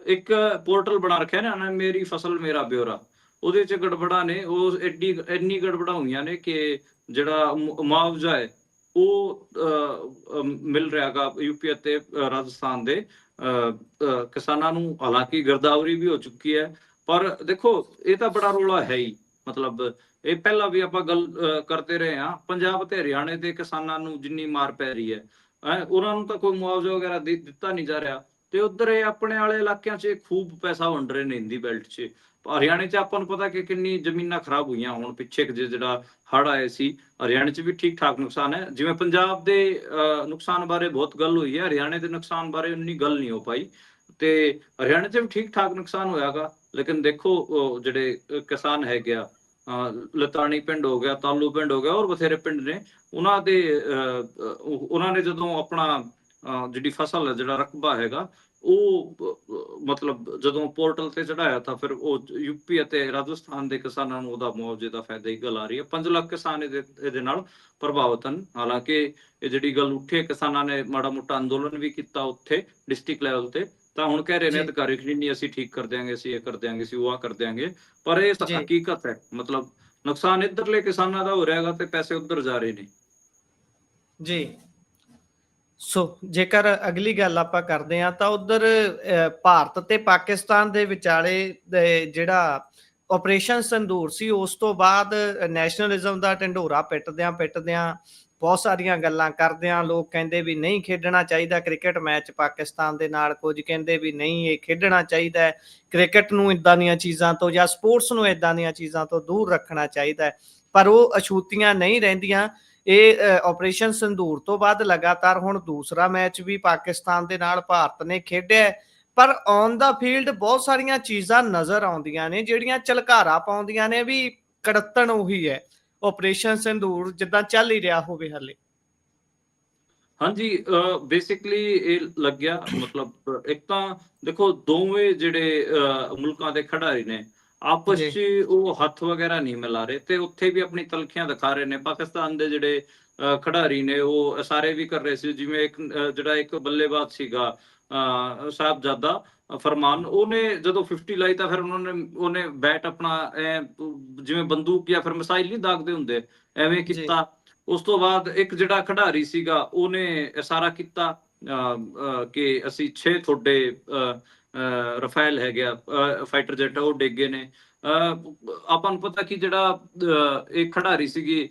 ਇੱਕ ਪੋਰਟਲ ਬਣਾ ਰੱਖਿਆ ਨਾ ਨਾ ਮੇਰੀ ਫਸਲ ਮੇਰਾ ਬਿਓਰਾ। ਉਹਦੇ ਚ ਗੜਬੜਾਂ ਨੇ ਉਹ ਐਡੀ ਐਨੀ ਗੜਬੜਾਂ ਹੋਈਆਂ ਨੇ ਕਿ ਜਿਹੜਾ ਮੁਆਵਜ਼ਾ ਹੈ ਉਹ ਅਹ, ਅਹ, ਮਿਲ ਰਿਹਾਗਾ ਯੂਪੀ ਅਤੇ ਰਾਜਸਥਾਨ ਦੇ। ਅਹ, ਕਿਸਾਨਾਂ ਨੂੰ ਹਾਲਾਂਕਿ ਗਿਰਦਾਵਰੀ ਵੀ ਹੋ ਚੁੱਕੀ ਹੈ ਪਰ ਦੇਖੋ ਇਹ ਤਾਂ ਬੜਾ ਰੋਲਾ ਹੈ ਹੀ। ਮਤਲਬ ਇਹ ਪਹਿਲਾਂ ਵੀ ਆਪਾਂ ਗੱਲ ਕਰਦੇ ਰਹੇ ਹਾਂ ਪੰਜਾਬ ਤੇ ਹਰਿਆਣੇ ਦੇ ਕਿਸਾਨਾਂ ਨੂੰ ਜਿੰਨੀ ਮਾਰ ਪੈ ਰਹੀ ਹੈ ਉਹਨਾਂ ਨੂੰ ਤਾਂ ਕੋਈ ਮੁਆਵਜ਼ਾ ਵਗੈਰਾ ਦੇ- ਦਿੱਤਾ ਨਹੀਂ ਜਾ ਰਿਹਾ। ਤੇ ਉਧਰ ਇਹ ਆਪਣੇ ਵਾਲੇ ਇਲਾਕਿਆਂ 'ਚ ਖੂਬ ਪੈਸਾ ਵੰਡ ਰਹੇ ਨੇ ਹਿੰਦੀ ਬੈਲਟ 'ਚ। ਹਰਿਆਣੇ 'ਚ ਆਪਾਂ ਨੂੰ ਪਤਾ ਕਿ ਕਿੰਨੀ ਜ਼ਮੀਨਾਂ ਖਰਾਬ ਹੋਈਆਂ ਹੁਣ ਪਿੱਛੇ ਜਿਹੜਾ ਹੜ ਆਏ ਸੀ ਹਰਿਆਣੇ 'ਚ ਵੀ ਠੀਕ ਠਾਕ ਨੁਕਸਾਨ ਹੈ। ਜਿਵੇਂ ਪੰਜਾਬ ਦੇ ਨੁਕਸਾਨ ਬਾਰੇ ਬਹੁਤ ਗੱਲ ਹੋਈ ਹੈ ਹਰਿਆਣੇ ਦੇ ਨੁਕਸਾਨ ਬਾਰੇ ਉਨੀ ਗੱਲ ਨਹੀਂ ਹੋ ਪਾਈ। ਤੇ ਹਰਿਆਣੇ 'ਚ ਵੀ ਠੀਕ ਠਾਕ ਨੁਕਸਾਨ ਹੋਇਆਗਾ ਲੇਕਿਨ ਦੇਖੋ ਉਹ ਜਿਹੜੇ ਕਿਸਾਨ ਹੈਗੇ ਆ ਲਤਾਣੀ ਪਿੰਡ ਹੋ ਗਿਆ ਤਾਲੂ ਪਿੰਡ ਹੋ ਗਿਆ ਔਰ ਬਥੇਰੇ ਪਿੰਡ ਨੇ। ਉਹਨਾਂ ਦੇ ਅਹ, ਉਹਨਾਂ ਨੇ ਜਦੋਂ ਆਪਣਾ ਜਿਹੜੀ ਫਸਲ ਹੈ ਜਿਹੜਾ ਰਕਬਾ ਹੈਗਾ ਉਹ ਮਤਲਬ ਜਦੋਂ ਪੋਰਟਲ ਤੇ ਚੜਾਇਆ ਤਾਂ ਫਿਰ ਉਹ ਯੂਪੀ ਅਤੇ ਰਾਜਸਥਾਨ ਦੇ ਕਿਸਾਨਾਂ ਨੂੰ ਉਹਦਾ ਮੁਆਵਜ਼ੇ ਦਾ ਫਾਇਦਾ ਹੀ ਗੱਲ ਆ ਰਹੀ ਹੈ। 5 ਲੱਖ ਕਿਸਾਨ ਇਹਦੇ ਨਾਲ ਪ੍ਰਭਾਵਿਤ ਹਨ। ਹਾਲਾਂਕਿ ਇਹ ਜਿਹੜੀ ਗੱਲ ਉੱਠੇ ਕਿਸਾਨਾਂ ਨੇ ਮਾੜਾ ਮੋਟਾ ਅੰਦੋਲਨ ਵੀ ਕੀਤਾ ਉੱਥੇ ਡਿਸਟ੍ਰਿਕਟ ਲੈਵਲ ਤੇ। ਤਾਂ ਹੁਣ ਕਹਿ ਰਹੇ ਨੇ। ਅਧਿਕਾਰੀ ਕਿ ਨਹੀਂ ਅਸੀਂ ਠੀਕ ਕਰ ਦਿਆਂਗੇ ਅਸੀਂ ਇਹ ਕਰ ਦਿਆਂਗੇ ਅਸੀਂ ਉਹ ਆ ਕਰ ਦਿਆਂਗੇ। ਪਰ ਇਹ। ਹਕੀਕਤ ਹੈ। ਮਤਲਬ ਨੁਕਸਾਨ ਇੱਧਰਲੇ ਕਿਸਾਨਾਂ ਦਾ ਹੋ ਰਿਹਾਗਾ ਤੇ ਪੈਸੇ ਉੱਧਰ ਜਾ ਰਹੇ ਨੇ। ਜੀ। ਸੋ ਜੇਕਰ ਅਗਲੀ ਗੱਲ ਆਪਾਂ ਕਰਦੇ ਹਾਂ, ਤਾਂ ਉਧਰ ਭਾਰਤ ਤੇ ਪਾਕਿਸਤਾਨ ਦੇ ਵਿਚਾਲੇ ਜਿਹੜਾ ਆਪਰੇਸ਼ਨ ਸੰਦੂਰ ਸੀ, ਉਸ ਤੋਂ ਬਾਅਦ ਨੈਸ਼ਨਲਿਜ਼ਮ ਦਾ ਢੰਡੋਰਾ ਪਿੱਟਦਿਆਂ ਪਿੱਟਦਿਆਂ ਬਹੁਤ ਸਾਰੀਆਂ ਗੱਲਾਂ ਕਰਦਿਆਂ ਲੋਕ ਕਹਿੰਦੇ ਵੀ ਨਹੀਂ ਖੇਡਣਾ ਚਾਹੀਦਾ ਕ੍ਰਿਕਟ ਮੈਚ ਪਾਕਿਸਤਾਨ ਦੇ ਨਾਲ ਕੁਝ ਕਹਿੰਦੇ ਵੀ ਨਹੀਂ, ਇਹ ਖੇਡਣਾ ਚਾਹੀਦਾ ਹੈ। ਕ੍ਰਿਕਟ ਨੂੰ ਇਦਾਂ ਦੀਆਂ ਚੀਜ਼ਾਂ ਤੋਂ ਜਾਂ ਸਪੋਰਟਸ ਨੂੰ ਇਦਾਂ ਦੀਆਂ ਚੀਜ਼ਾਂ ਤੋਂ ਦੂਰ ਰੱਖਣਾ ਚਾਹੀਦਾ ਪਰ ਉਹ ਅਛੂਤੀਆਂ ਨਹੀਂ ਰਹਿੰਦੀਆਂ। ਇਹ ਆਪਰੇਸ਼ਨ ਸੰਦੂਰ ਤੋਂ ਬਾਅਦ ਲਗਾਤਾਰ ਹੁਣ ਦੂਸਰਾ ਮੈਚ ਵੀ ਪਾਕਿਸਤਾਨ ਦੇ ਨਾਲ ਭਾਰਤ ਨੇ ਖੇਡਿਆ ਪਰ ਔਨ ਦਾ ਫੀਲਡ ਬਹੁਤ ਸਾਰੀਆਂ ਚੀਜ਼ਾਂ ਨਜ਼ਰ ਆਉਂਦੀਆਂ ਨੇ, ਜਿਹੜੀਆਂ ਝਲਕਾਰਾ ਪਾਉਂਦੀਆਂ ਨੇ ਵੀ ਕੜਤਣ ਉਹੀ ਹੈ। ਆਪਰੇਸ਼ਨ ਸੰਦੂਰ ਜਿੱਦਾਂ ਚੱਲ ਹੀ ਰਿਹਾ ਹੋਵੇ ਹਲੇ। ਹਾਂਜੀ ਬੇਸਿਕਲੀ ਇਹ ਲੱਗਿਆ ਮਤਲਬ ਇੱਕ ਤਾਂ ਦੇਖੋ ਦੋਵੇਂ ਜਿਹੜੇ ਮੁਲਕਾਂ ਦੇ ਖਿਡਾਰੀ ਨੇ ਆਪਸ। 'ਚ ਉਹ ਹੱਥ ਵਗੈਰਾ ਨਹੀਂ ਮਿਲਾ ਰਹੇ ਤੇ ਉੱਥੇ ਵੀ ਆਪਣੀ ਤਲਖੀਆਂ ਦਿਖਾ ਰਹੇ ਨੇ ਪਾਕਿਸਤਾਨ ਦੇ ਜਿਹੜੇ ਖਿਡਾਰੀ ਨੇ ਉਹ ਇਸ਼ਾਰੇ ਵੀ ਕਰ ਰਹੇ ਸੀ ਜਿਵੇਂ ਇੱਕ ਜਿਹੜਾ ਇੱਕ ਬੱਲੇਬਾਜ਼ ਸੀਗਾ ਸਾਹਿਬਜ਼ਾਦਾ ਫਰਮਾਨ ਉਹਨੇ ਜਦੋਂ 50 ਲਾਈ ਤਾਂ ਫਿਰ ਉਹਨਾਂ ਨੇ ਉਹਨੇ ਬੈਟ ਆਪਣਾ ਜਿਵੇਂ ਬੰਦੂਕ ਜਾਂ ਫਿਰ ਮਿਸਾਈਲ ਨਹੀਂ ਦਾਗਦੇ ਹੁੰਦੇ ਐਵੇਂ। ਕੀਤਾ ਉਸ ਤੋਂ ਬਾਅਦ ਇੱਕ ਜਿਹੜਾ ਖਿਡਾਰੀ ਸੀਗਾ ਉਹਨੇ ਇਸ਼ਾਰਾ ਕੀਤਾ ਕਿ ਅਸੀਂ 6 ਤੁਹਾਡੇ ਰਫੇਲ ਹੈਗੇ ਆ ਫਾਈਟਰ ਜੈਟ ਉਹ ਡਿੱਗੇ ਨੇ। ਅਹ, ਆਪਾਂ ਨੂੰ ਪਤਾ ਕਿ ਜਿਹੜਾ ਇਹ ਖਿਡਾਰੀ ਸੀਗੀ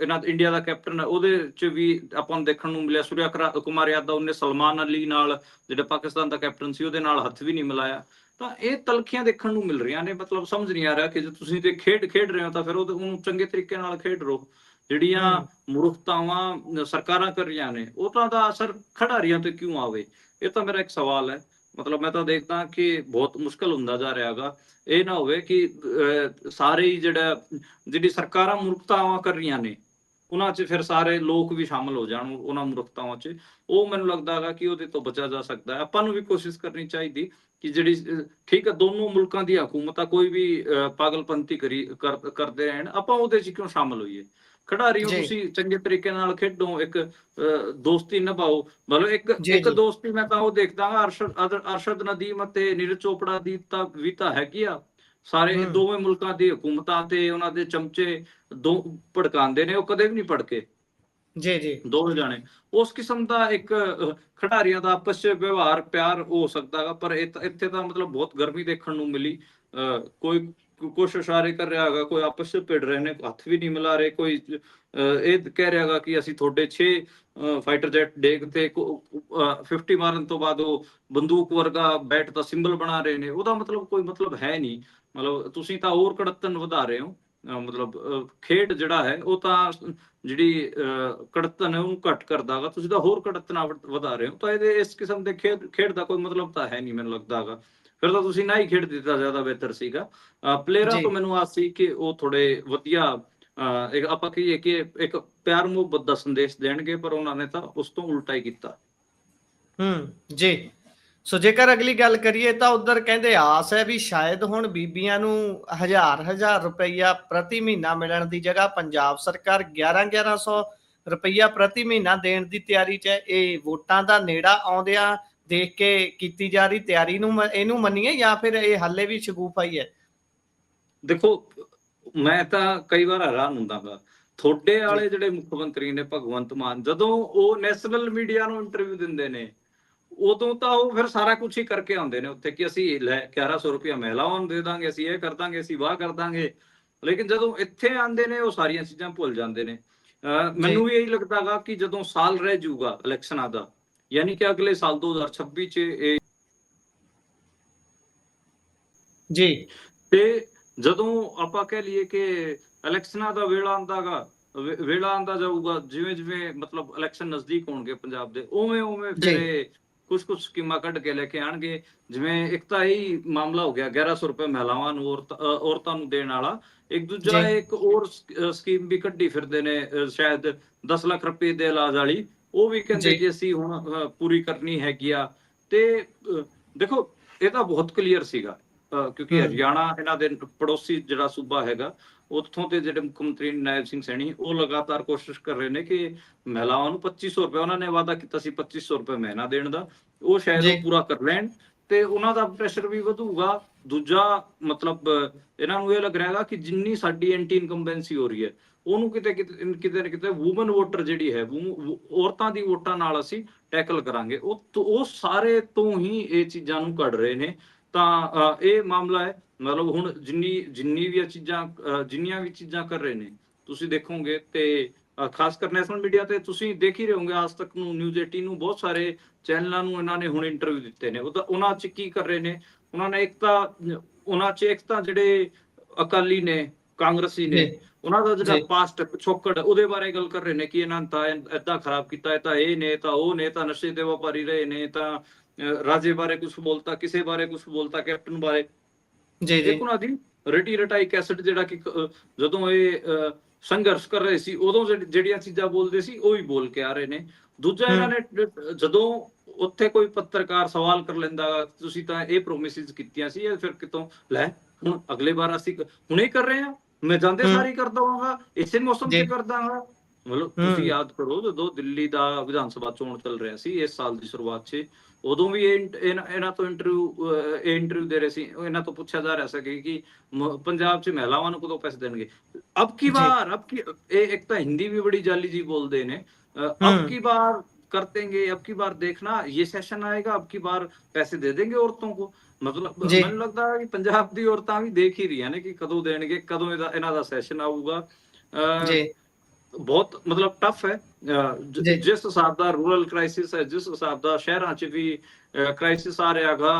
ਇਹਨਾਂ ਇੰਡੀਆ ਦਾ ਕੈਪਟਨ ਉਹਦੇ ਚ ਵੀ ਆਪਾਂ ਨੂੰ ਦੇਖਣ ਨੂੰ ਮਿਲਿਆ ਸੂਰਿਆ ਕੁਮਾਰ ਯਾਦਵ ਉਹਨੇ ਸਲਮਾਨ ਅਲੀ ਨਾਲ ਜਿਹੜਾ ਪਾਕਿਸਤਾਨ ਦਾ ਕੈਪਟਨ ਸੀ ਉਹਦੇ ਨਾਲ ਹੱਥ ਵੀ ਨਹੀਂ ਮਿਲਾਇਆ। ਤਾਂ ਇਹ ਤਲਖੀਆਂ ਦੇਖਣ ਨੂੰ ਮਿਲ ਰਹੀਆਂ ਨੇ ਮਤਲਬ ਸਮਝ ਨਹੀਂ ਆ ਰਿਹਾ ਕਿ ਜੇ ਤੁਸੀਂ ਤੇ ਖੇਡ ਖੇਡ ਰਹੇ ਹੋ ਤਾਂ ਫਿਰ ਉਹ ਉਹਨੂੰ ਚੰਗੇ ਤਰੀਕੇ ਨਾਲ ਖੇਡ ਰੋ। ਜਿਹੜੀਆਂ। ਮੁਰਖਤਾਵਾਂ ਸਰਕਾਰਾਂ ਕਰ ਰਹੀਆਂ ਨੇ ਉਹ ਤਾਂ ਦਾ ਅਸਰ ਖਿਡਾਰੀਆਂ ਤੇ ਕਿਉਂ ਆਵੇ? ਇਹ ਤਾਂ ਮੇਰਾ ਇੱਕ ਸਵਾਲ ਹੈ। ਮਤਲਬ ਮੈਂ ਤਾਂ ਦੇਖਦਾ ਕਿ ਬਹੁਤ ਮੁਸ਼ਕਲ ਹੁੰਦਾ ਜਾ ਰਿਹਾ ਰਿਹਾਗਾ। ਇਹ ਨਾ ਹੋਵੇ ਕਿ ਸਾਰੇ ਹੀ ਜਿਹੜਾ ਜਿਹੜੀ ਸਰਕਾਰਾਂ ਮੁਰਖਤਾਵਾਂ ਕਰ ਰਹੀਆਂ ਨੇ ਉਹਨਾਂ 'ਚ ਫਿਰ ਸਾਰੇ ਲੋਕ ਵੀ ਸ਼ਾਮਲ ਹੋ ਜਾਣ ਉਹਨਾਂ ਮੂਰਖਤਾਵਾਂ 'ਚ। ਉਹ ਮੈਨੂੰ ਲੱਗਦਾ ਹੈਗਾ ਕਿ ਉਹਦੇ ਤੋਂ ਬਚਿਆ ਜਾ ਸਕਦਾ ਹੈ। ਆਪਾਂ ਨੂੰ ਵੀ ਕੋਸ਼ਿਸ਼ ਕਰਨੀ ਚਾਹੀਦੀ ਕਿ ਜਿਹੜੀ ਠੀਕ ਹੈ ਦੋਨੋਂ ਮੁਲਕਾਂ ਦੀ ਹਕੂਮਤਾਂ ਕੋਈ ਵੀ ਅਹ, ਪਾਗਲਪੰਤੀ ਕਰੀ ਕਰ- ਕਰਦੇ ਰਹਿਣ ਆਪਾਂ ਉਹਦੇ 'ਚ ਕਿਉਂ ਸ਼ਾਮਲ ਹੋਈਏ? ਖਿਡਾਰੀਓ ਜੀ। ਤੁਸੀਂ ਚੰਗੇ ਤਰੀਕੇ ਨਾਲ ਖੇਡੋ ਇੱਕ ਦੋਸਤੀ ਨਿਭਾਓ ਮਤਲਬ ਇੱਕ ਇੱਕ। ਦੋਸਤੀ ਮੈਂ ਤਾਂ ਉਹ ਦੇਖਦਾ ਹਾਂ ਅਰਸ਼ਦ ਅਰਸ਼ਦ ਨਦੀਮ ਅਤੇ ਨੀਰਜ ਚੋਪੜਾ ਦੀ ਤਾਂ ਵੀ ਤਾਂ ਹੈਗੀ ਆ ਸਾਰੇ। ਦੋਵੇਂ ਮੁਲਕਾਂ ਦੀ ਹਕੂਮਤਾਂ ਤੇ ਉਹਨਾਂ ਦੇ ਚਮਚੇ ਦੋ ਭੜਕਾਉਂਦੇ ਨੇ ਉਹ ਕਦੇ ਵੀ ਨਹੀਂ ਭੜਕੇ ਜੀ ਜੀ ਦੋਵੇਂ ਜਾਣੇ ਉਸ ਕਿਸਮ ਦਾ ਇੱਕ ਖਿਡਾਰੀਆਂ ਦਾ ਆਪਸ ਵਿੱਚ ਵਿਵਹਾਰ ਪਿਆਰ ਹੋ ਸਕਦਾ ਹੈਗਾ ਪਰ ਇੱਥੇ ਤਾਂ ਮਤਲਬ ਬਹੁਤ ਗਰਮੀ ਦੇਖਣ ਨੂੰ ਮਿਲੀ ਕੋਈ ਕੁਝ ਇਸ਼ਾਰੇ ਕਰ ਰਿਹਾ ਹੈਗਾ ਕੋਈ ਆਪਸ ਵਿੱਚ ਭਿੜ ਰਹੇ ਨੇ ਹੱਥ ਵੀ ਨਹੀਂ ਮਿਲਾ ਰਹੇ ਕੋਈ ਇਹ ਕਹਿ ਰਿਹਾ ਹੈਗਾ ਕਿ ਅਸੀਂ ਤੁਹਾਡੇ 6 ਫਾਈਟਰ ਜੈਟ ਡੇਗ ਤੇ 50 ਮਾਰਨ ਤੋਂ ਬਾਅਦ ਉਹ ਬੰਦੂਕ ਵਰਗਾ ਬੈਟ ਦਾ ਸਿੰਬਲ ਬਣਾ ਰਹੇ ਨੇ ਉਹਦਾ ਮਤਲਬ ਕੋਈ ਮਤਲਬ ਹੈ ਨਹੀਂ। ਮਤਲਬ ਤੁਸੀਂ ਤਾਂ ਹੋਰ ਕੜਤਨ ਵਧਾ ਰਹੇ ਹੋ ਮਤਲਬ ਖੇਡ ਜਿਹੜਾ ਹੈ ਉਹ ਤਾਂ ਜਿਹੜੀ ਅਹ, ਕੜਤਨ ਹੈ ਉਹਨੂੰ ਘੱਟ ਕਰਦਾਗਾ ਤੁਸੀਂ ਤਾਂ ਹੋਰ ਕੜਤਨਾ ਵਧਾ ਰਹੇ ਹੋ ਤਾਂ ਇਹਦੇ ਇਸ ਕਿਸਮ ਦੇ ਖੇਡ ਖੇਡ ਦਾ ਕੋਈ ਮਤਲਬ ਤਾਂ ਹੈ ਨਹੀਂ ਮੈਨੂੰ ਲੱਗਦਾਗਾ ਫਿਰ ਤਾਂ ਤੁਸੀਂ ਨਾ ਹੀ ਖੇਡ ਦਿੱਤਾ ਜ਼ਿਆਦਾ ਬਿਹਤਰ ਸੀਗਾ। ਪਲੇਅਰਾਂ। ਤੋਂ ਮੈਨੂੰ ਆਸ ਸੀ ਕਿ ਉਹ ਥੋੜੇ ਵਧੀਆ ਇੱਕ ਆਪਾਂ ਕਹੀਏ ਕਿ ਇੱਕ ਪਿਆਰ ਮੁਹੱਬਤ ਦਾ ਸੰਦੇਸ਼ ਦੇਣਗੇ ਪਰ ਉਹਨਾਂ ਨੇ ਤਾਂ ਉਸ ਤੋਂ ਉਲਟਾ ਹੀ ਕੀਤਾ। ਹੂੰ ਜੀ। ਸੋ ਜੇਕਰ ਅਗਲੀ ਗੱਲ ਕਰੀਏ ਤਾਂ ਉਧਰ ਕਹਿੰਦੇ ਆਸ ਹੈ ਵੀ ਸ਼ਾਇਦ ਹੁਣ ਬੀਬੀਆਂ ਨੂੰ ਹਜ਼ਾਰ ਹਜ਼ਾਰ ਰੁਪਈਆ ਪ੍ਰਤੀ ਮਹੀਨਾ ਮਿਲਣ ਦੀ ਜਗ੍ਹਾ ਪੰਜਾਬ ਸਰਕਾਰ 11 1100 ਰੁਪਈਆ ਪ੍ਰਤੀ ਮਹੀਨਾ ਦੇਣ ਦੀ ਤਿਆਰੀ 'ਚ ਹੈ। ਇਹ ਵੋਟਾਂ ਦਾ ਨੇੜਾ ਆਉਂਦਿਆਂ ਦੇਖ ਕੇ ਕੀਤੀ ਜਾ ਰਹੀ ਤਿਆਰੀ ਨੂੰ ਇਹਨੂੰ ਮੰਨੀਏ ਜਾਂ ਫਿਰ ਇਹ ਹੱਲੇ ਵੀ ਸ਼ਗੂਫਾਈ ਹੈ ਦੇਖੋ ਮੈਂ ਤਾਂ ਕਈ ਵਾਰ ਹੈਰਾਨ ਹੁੰਦਾਗਾ ਤੁਹਾਡੇ ਵਾਲੇ ਜਿਹੜੇ ਮੁੱਖ ਮੰਤਰੀ ਨੇ ਭਗਵੰਤ ਮਾਨ ਜਦੋਂ ਉਹ ਨੈਸ਼ਨਲ ਮੀਡੀਆ ਨੂੰ ਇੰਟਰਵਿਊ ਦਿੰਦੇ ਨੇ ਉਦੋਂ ਤਾਂ ਉਹ ਫਿਰ ਸਾਰਾ ਕੁਝ ਹੀ ਕਰਕੇ ਆਉਂਦੇ ਨੇ ਉੱਥੇ ਕਿ ਅਸੀਂ ਲੈ 1100 ਰੁਪਇਆ ਮਹਿਲਾਵਾਂ ਨੂੰ ਦੇ ਦਾਂਗੇ ਅਸੀਂ ਇਹ ਕਰ ਦਾਂਗੇ ਅਸੀਂ ਵਾਹ ਕਰ ਦਾਂਗੇ। ਲੇਕਿਨ ਜਦੋਂ ਇੱਥੇ ਆਉਂਦੇ ਨੇ ਉਹ ਸਾਰੀਆਂ ਚੀਜ਼ਾਂ ਭੁੱਲ ਜਾਂਦੇ ਨੇ। ਮੈਨੂੰ ਵੀ ਇਹੀ ਲੱਗਦਾਗਾ ਕਿ ਜਦੋਂ ਸਾਲ ਰਹਿ ਜਾਊਗਾ ਇਲੈਕਸ਼ਨਾਂ ਦਾ ਯਾਨੀ ਕਿ ਅਗਲੇ ਸਾਲ 2026 ਚ ਇਹ ਜੀ ਤੇ ਜਦੋਂ ਆਪਾਂ ਕਹਿ ਲਈਏ ਕਿ ਇਲੈਕਸ਼ਨਾਂ ਦਾ ਵੇਲਾ ਆਂਦਾਗਾ ਵੇਲਾ ਆਂਦਾ ਜਾਊਗਾ ਜਿਵੇਂ ਜਿਵੇਂ ਮਤਲਬ ਇਲੈਕਸ਼ਨ ਨਜ਼ਦੀਕ ਹੋਣਗੇ ਪੰਜਾਬ ਦੇ ਉਵੇਂ ਉਵੇਂ ਫਿਰ। ਕੁਝ ਕੁਝ ਸਕੀਮਾਂ ਕੱਢ ਕੇ ਲੈ ਕੇ ਆਣਗੇ ਜਿਵੇਂ ਇੱਕ ਤਾਂ ਇਹ ਮਾਮਲਾ ਹੋ ਗਿਆ 1100 ਰੁਪਏ ਮਹਿਲਾਵਾਂ ਨੂੰ ਔਰਤ- ਨੂੰ ਦੇਣ ਵਾਲਾ ਇੱਕ ਦੂਜਾ। ਇੱਕ ਹੋਰ ਸਕੀਮ ਵੀ ਕੱਢੀ ਫਿਰਦੇ ਨੇ ਸ਼ਾਇਦ 10 ਲੱਖ ਰੁਪਏ ਦੇ ਇਲਾਜ ਵਾਲੀ ਉਹ ਵੀ ਕਹਿੰਦੇ ਜੀ। ਅਸੀਂ ਹੁਣ ਪੂਰੀ ਕਰਨੀ ਹੈਗੀ ਆ ਤੇ ਦੇਖੋ ਇਹ ਤਾਂ ਬਹੁਤ ਕਲੀਅਰ ਸੀਗਾ ਕਿਉਂਕਿ। ਹਰਿਆਣਾ ਇਹਨਾਂ ਦੇ ਪੜੋਸੀ ਜਿਹੜਾ ਸੂਬਾ ਹੈਗਾ ਉੱਥੋਂ ਦੇ ਜਿਹੜੇ ਮੁੱਖ ਮੰਤਰੀ ਨਾਇਬ ਸਿੰਘ ਸੈਣੀ ਉਹ ਲਗਾਤਾਰ ਕੋਸ਼ਿਸ਼ ਕਰ ਰਹੇ ਨੇ ਕਿ ਮਹਿਲਾਵਾਂ ਨੂੰ 2500 ਰੁਪਏ ਉਹਨਾਂ ਨੇ ਵਾਅਦਾ ਕੀਤਾ ਸੀ 2500 ਰੁਪਏ ਮਹੀਨਾ ਦੇਣ ਦਾ ਉਹ ਸ਼ਾਇਦ। ਉਹ ਪੂਰਾ ਕਰ ਲੈਣ ਤੇ ਉਹਨਾਂ ਦਾ ਪ੍ਰੈਸ਼ਰ ਵੀ ਵਧੂਗਾ ਦੂਜਾ ਮਤਲਬ ਇਹਨਾਂ ਨੂੰ ਇਹ ਲੱਗ ਰਿਹਾ ਹੈਗਾ ਕਿ ਜਿੰਨੀ ਸਾਡੀ ਐਂਟੀ ਇਨਕੰਬੈਂਸੀ ਹੋ ਰਹੀ ਹੈ ਉਹਨੂੰ ਕਿਤੇ ਕਿਤੇ ਕਿਤੇ ਨਾ ਕਿਤੇ ਔਮਨ ਵੋਟਰ ਜਿਹੜੀ ਹੈ ਔਰਤਾਂ ਦੀ ਵੋਟਾਂ ਨਾਲ ਅਸੀਂ ਟੈਕਲ ਕਰਾਂਗੇ। ਉਹ ਉਹ ਸਾਰੇ ਤੋਂ ਹੀ ਇਹ ਚੀਜ਼ਾਂ ਨੂੰ ਕੱਢ ਰਹੇ ਨੇ। ਤਾਂ ਇਹ ਮਾਮਲਾ ਹੈ, ਮਤਲਬ ਹੁਣ ਜਿੰਨੀ ਜਿੰਨੀ ਵੀ ਚੀਜ਼ਾਂ ਜਿੰਨੀਆਂ ਵੀ ਚੀਜ਼ਾਂ ਕਰ ਰਹੇ ਨੇ, ਤੁਸੀਂ ਦੇਖੋਗੇ ਤੇ ਖਾਸ ਕਰ ਨੈਸ਼ਨਲ ਮੀਡੀਆ ਤੇ ਤੁਸੀਂ ਦੇਖ ਹੀ ਰਹੇ ਹੋਗੇ, ਆਜ ਤੱਕ ਨੂੰ ਨਿਊਜ਼ 18 ਨੂੰ ਬਹੁਤ ਸਾਰੇ ਚੈਨਲਾਂ ਨੂੰ ਇਹਨਾਂ ਨੇ ਹੁਣ ਇੰਟਰਵਿਊ ਦਿੱਤੇ ਨੇ। ਉਹ ਤਾਂ ਉਹਨਾਂ 'ਚ ਕੀ ਕਰ ਰਹੇ ਨੇ? ਉਹਨਾਂ ਨੇ ਇੱਕ ਤਾਂ, ਉਹਨਾਂ 'ਚ ਇੱਕ ਤਾਂ ਜਿਹੜੇ ਅਕਾਲੀ ਨੇ, ਕਾਂਗਰਸੀ ਨੇ। ਉਹਨਾਂ ਦਾ ਜਿਹੜਾ। ਪਾਸਟ ਪਿਛੋਕੜ ਉਹਦੇ ਬਾਰੇ ਗੱਲ ਕਰ ਰਹੇ ਨੇ ਕਿ ਇਹਨਾਂ ਤਾਂ ਏਦਾਂ ਖਰਾਬ ਕੀਤਾ ਹੈ ਤਾਂ ਇਹ ਨੇ ਤਾਂ ਉਹ ਨੇ ਤਾਂ ਨਸ਼ੇ ਦੇ ਵਪਾਰੀ ਰਹੇ ਨੇ ਤਾਂ ਰਾਜੇ ਬਾਰੇ ਕੁਝ ਬੋਲਤਾ ਕਿਸੇ ਬਾਰੇ ਕੁਝ ਬੋਲਤਾ ਕੈਪਟਨ ਬਾਰੇ। ਜੀ ਜੀ। ਉਹਨਾਂ ਦੀ ਰੇਟੀ ਰਟਾਈ ਕੈਸਟ ਜਿਹੜਾ ਕਿ ਜਦੋਂ ਇਹ ਸੰਘਰਸ਼ ਕਰ ਰਹੇ ਸੀ ਉਦੋਂ ਜਿਹੜੀ- ਜਿਹੜੀਆਂ ਚੀਜ਼ਾਂ ਬੋਲਦੇ ਸੀ ਉਹ ਹੀ ਬੋਲ ਕੇ ਆ ਰਹੇ ਨੇ। ਦੂਜਾ ਇਹਨਾਂ ਨੇ ਜਦੋਂ ਉੱਥੇ ਕੋਈ ਪੱਤਰਕਾਰ ਸਵਾਲ ਕਰ ਲੈਂਦਾ ਤੁਸੀਂ ਤਾਂ ਇਹ ਪ੍ਰੋਮਿਸਿਸ ਕੀਤੀਆਂ ਸੀ ਇਹ ਫਿਰ ਕਿਤੋਂ ਲੈ ਹੁਣ ਅਗਲੇ ਵਾਰ ਅਸੀਂ ਹੁਣੇ ਕਰ ਰਹੇ ਹਾਂ? ਮੈਂ ਜਾਂਦੇ ਹਮ। ਸਾਰੀ ਕਰ ਦਵਾਂਗਾ ਇਸੇ ਮੌਸਮ ਜੀ। 'ਚ ਕਰ ਦਾਂਗਾ ਮਤਲਬ ਹਮ। ਤੁਸੀਂ ਯਾਦ ਕਰੋ ਜਦੋਂ ਦਿੱਲੀ ਦਾ ਵਿਧਾਨ ਸਭਾ ਚੋਣ ਚੱਲ ਰਿਹਾ ਸੀ ਇਸ ਸਾਲ ਦੀ ਸ਼ੁਰੂਆਤ 'ਚ ਉਦੋਂ ਵੀ ਇਹ ਇੰਟ- ਇਹਨਾਂ ਇਹਨਾਂ ਤੋਂ ਇੰਟਰਵਿਊ ਇਹ ਇੰਟਰਵਿਊ ਦੇ ਰਹੇ ਸੀ ਇਹਨਾਂ ਤੋਂ ਪੁੱਛਿਆ ਜਾ ਰਿਹਾ ਸੀ ਕਿ ਕਿ ਮ- ਪੰਜਾਬ 'ਚ ਮਹਿਲਾਵਾਂ ਨੂੰ ਕਦੋਂ ਪੈਸੇ ਦੇਣਗੇ ਅਬ ਕੀ ਜੀ। ਬਾਰ ਅਬ ਕੀ ਇਹ ਇੱਕ ਤਾਂ ਹਿੰਦੀ ਵੀ ਬੜੀ ਜਾਲੀ ਜੀ ਬੋਲਦੇ ਨੇ ਅ, हम्म। अब की बार कर देंगे अब की बार देखना ये सेशन आएगा अब की बार पैसे दे देंगे औरतों को ਮਤਲਬ ਜੀ। ਮੈਨੂੰ ਲੱਗਦਾ ਹੈ ਕਿ ਪੰਜਾਬ ਦੀ ਔਰਤਾਂ ਵੀ ਦੇਖ ਹੀ ਰਹੀਆਂ ਨੇ ਕਿ ਕਦੋਂ ਦੇਣਗੇ ਕਦੋਂ ਇਹਦਾ ਇਹਨਾਂ ਦਾ ਸੈਸ਼ਨ ਆਊਗਾ ਅ, ਜੀ ਬਹੁਤ ਮਤਲਬ ਟਫ ਹੈ ਅ, ਜ- ਜੀ। ਜਿਸ ਹਿਸਾਬ ਦਾ ਰੂਰਲ ਕ੍ਰਾਈਸਿਸ ਹੈ ਜਿਸ ਹਿਸਾਬ ਦਾ ਸ਼ਹਿਰਾਂ 'ਚ ਵੀ ਕ੍ਰਾਈਸਿਸ ਆ ਰਿਹਾਗਾ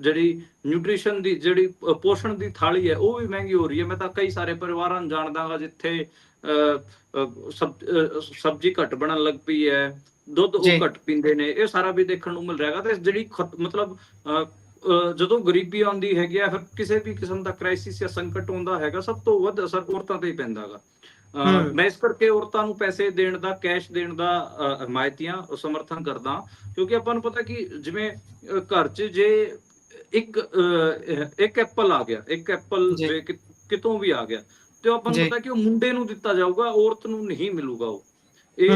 ਜਿਹੜੀ ਨਿਊਟ੍ਰੀਸ਼ਨ ਦੀ ਜਿਹੜੀ ਅ, ਪੋਸ਼ਣ ਦੀ ਥਾਲੀ ਹੈ ਉਹ ਵੀ ਮਹਿੰਗੀ ਹੋ ਰਹੀ ਹੈ ਮੈਂ ਤਾਂ ਕਈ ਸਾਰੇ ਪਰਿਵਾਰਾਂ ਨੂੰ ਜਾਣਦਾਗਾ ਜਿੱਥੇ ਅ, ਅ, ਸਬ- ਅ, ਸਬਜ਼ੀ ਘੱਟ ਬਣਨ ਲੱਗ ਪਈ ਹੈ ਦੁੱਧ। ਉਹ ਘੱਟ ਪੀਂਦੇ ਨੇ ਇਹ ਸਾਰਾ ਵੀ ਦੇਖਣ ਨੂੰ ਮਿਲ ਰਿਹਾਗਾ ਤੇ ਜਿਹੜੀ ਮਤਲਬ ਜਦੋਂ ਗਰੀਬੀ ਆਉਂਦੀ ਹੈਗੀ ਆ ਫਿਰ ਕਿਸੇ ਵੀ ਕਿਸਮ ਦਾ ਕ੍ਰਾਈਸਿਸ ਜਾਂ ਸੰਕਟ ਆਉਂਦਾ ਹੈਗਾ ਸਭ ਤੋਂ ਵੱਧ ਅਸਰ ਔਰਤਾਂ ਤੇ ਹੀ ਪੈਂਦਾਗਾ। ਮੈਂ ਇਸ ਕਰਕੇ ਔਰਤਾਂ ਨੂੰ ਪੈਸੇ ਦੇਣ ਦਾ ਕੈਸ਼ ਦੇਣ ਦਾ ਹਮਾਇਤੀਆਂ ਸਮਰਥਨ ਕਰਦਾ ਕਿਉਂਕਿ ਆਪਾਂ ਨੂੰ ਪਤਾ ਕਿ ਜਿਵੇਂ ਘਰ 'ਚ ਜੇ ਇੱਕ ਇੱਕ ਐਪਲ ਆ ਗਿਆ ਇੱਕ ਐਪਲ ਕਿਤੋਂ ਵੀ ਆ ਗਿਆ ਤੇ ਆਪਾਂ ਨੂੰ। ਪਤਾ ਕਿ ਉਹ ਮੁੰਡੇ ਨੂੰ ਦਿੱਤਾ ਜਾਊਗਾ ਔਰਤ ਨੂੰ ਨਹੀਂ ਮਿਲੂਗਾ ਉਹ ਇਹ।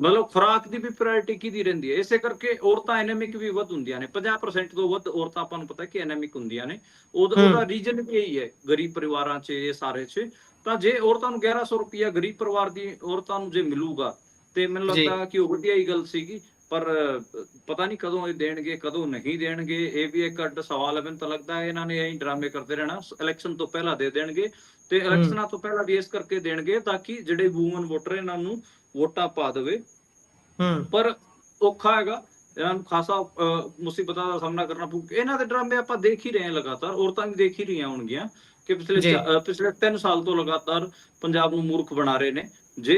ਮਤਲਬ ਖੁਰਾਕ ਦੀ ਵੀ ਪ੍ਰਾਇੋਰਟੀ ਕਿਹਦੀ ਰਹਿੰਦੀ ਹੈ? ਇਸੇ ਕਰਕੇ ਔਰਤਾਂ ਐਨੇਮਿਕ ਵੀ ਵੱਧ ਹੁੰਦੀਆਂ ਨੇ। 50% ਤੋਂ ਵੱਧ ਔਰਤਾਂ ਆਪਾਂ ਨੂੰ ਪਤਾ ਕਿ ਐਨੇਮਿਕ ਹੁੰਦੀਆਂ ਨੇ। ਉਹਦਾ ਰੀਜਨ ਵੀ ਇਹੀ ਹੈ ਗਰੀਬ ਪਰਿਵਾਰਾਂ 'ਚ ਇਹ ਸਾਰੇ 'ਚ। ਤਾਂ ਜੇ ਔਰਤਾਂ ਨੂੰ 1100 ਰੁਪਇਆ ਗਰੀਬ ਪਰਿਵਾਰ ਦੀ ਔਰਤਾਂ ਨੂੰ ਜੇ ਮਿਲੂਗਾ ਤੇ ਮੈਨੂੰ। ਲੱਗਦਾ ਕਿ ਉਹ ਵਧੀਆ ਹੀ ਗੱਲ ਸੀਗੀ। ਪਰ ਪਤਾ ਨਹੀਂ ਕਦੋਂ ਇਹ ਦੇਣਗੇ ਕਦੋਂ ਨਹੀਂ ਦੇਣਗੇ। ਇਹ ਵੀ ਇੱਕ ਅੱਡ ਸਵਾਲ ਹੈ। ਮੈਨੂੰ ਤਾਂ ਲੱਗਦਾ ਹੈ ਇਹਨਾਂ ਨੇ ਐਂ ਡਰਾਮੇ ਕਰਦੇ ਰਹਿਣਾ। ਇਲੈਕਸ਼ਨ ਤੋਂ ਪਹਿਲਾਂ ਦੇ ਦੇਣਗੇ ਤੇ ਇਲੈਕਸ਼ਨਾਂ ਤੋਂ ਪਹਿਲਾਂ ਵੀ ਇਸ ਕਰਕੇ ਦੇਣਗੇ ਤਾਂ ਕਿ ਜਿਹੜੇ ਵੂਮਨ ਵੋਟਰ ਇਹਨਾਂ ਨੂੰ ਵੋਟਾਂ ਪਾ ਦੇਵੇ। ਹੂੰ। ਪਰ ਔਖਾ ਹੈਗਾ। ਇਹਨਾਂ ਨੂੰ ਖਾਸਾ ਮੁਸੀਬਤਾਂ ਦਾ ਸਾਹਮਣਾ ਕਰਨਾ ਪਊ। ਇਹਨਾਂ ਦੇ ਡਰਾਮੇ ਆਪਾਂ ਦੇਖ ਹੀ ਰਹੇ ਹਾਂ ਲਗਾਤਾਰ। ਔਰਤਾਂ ਵੀ ਦੇਖ ਹੀ ਰਹੀਆਂ ਹੋਣਗੀਆਂ ਕਿ ਪਿਛਲੇ ਪਿਛਲੇ 3 ਸਾਲ ਤੋਂ ਲਗਾਤਾਰ ਪੰਜਾਬ ਨੂੰ ਮੂਰਖ ਬਣਾ ਰਹੇ ਨੇ। ਜੇ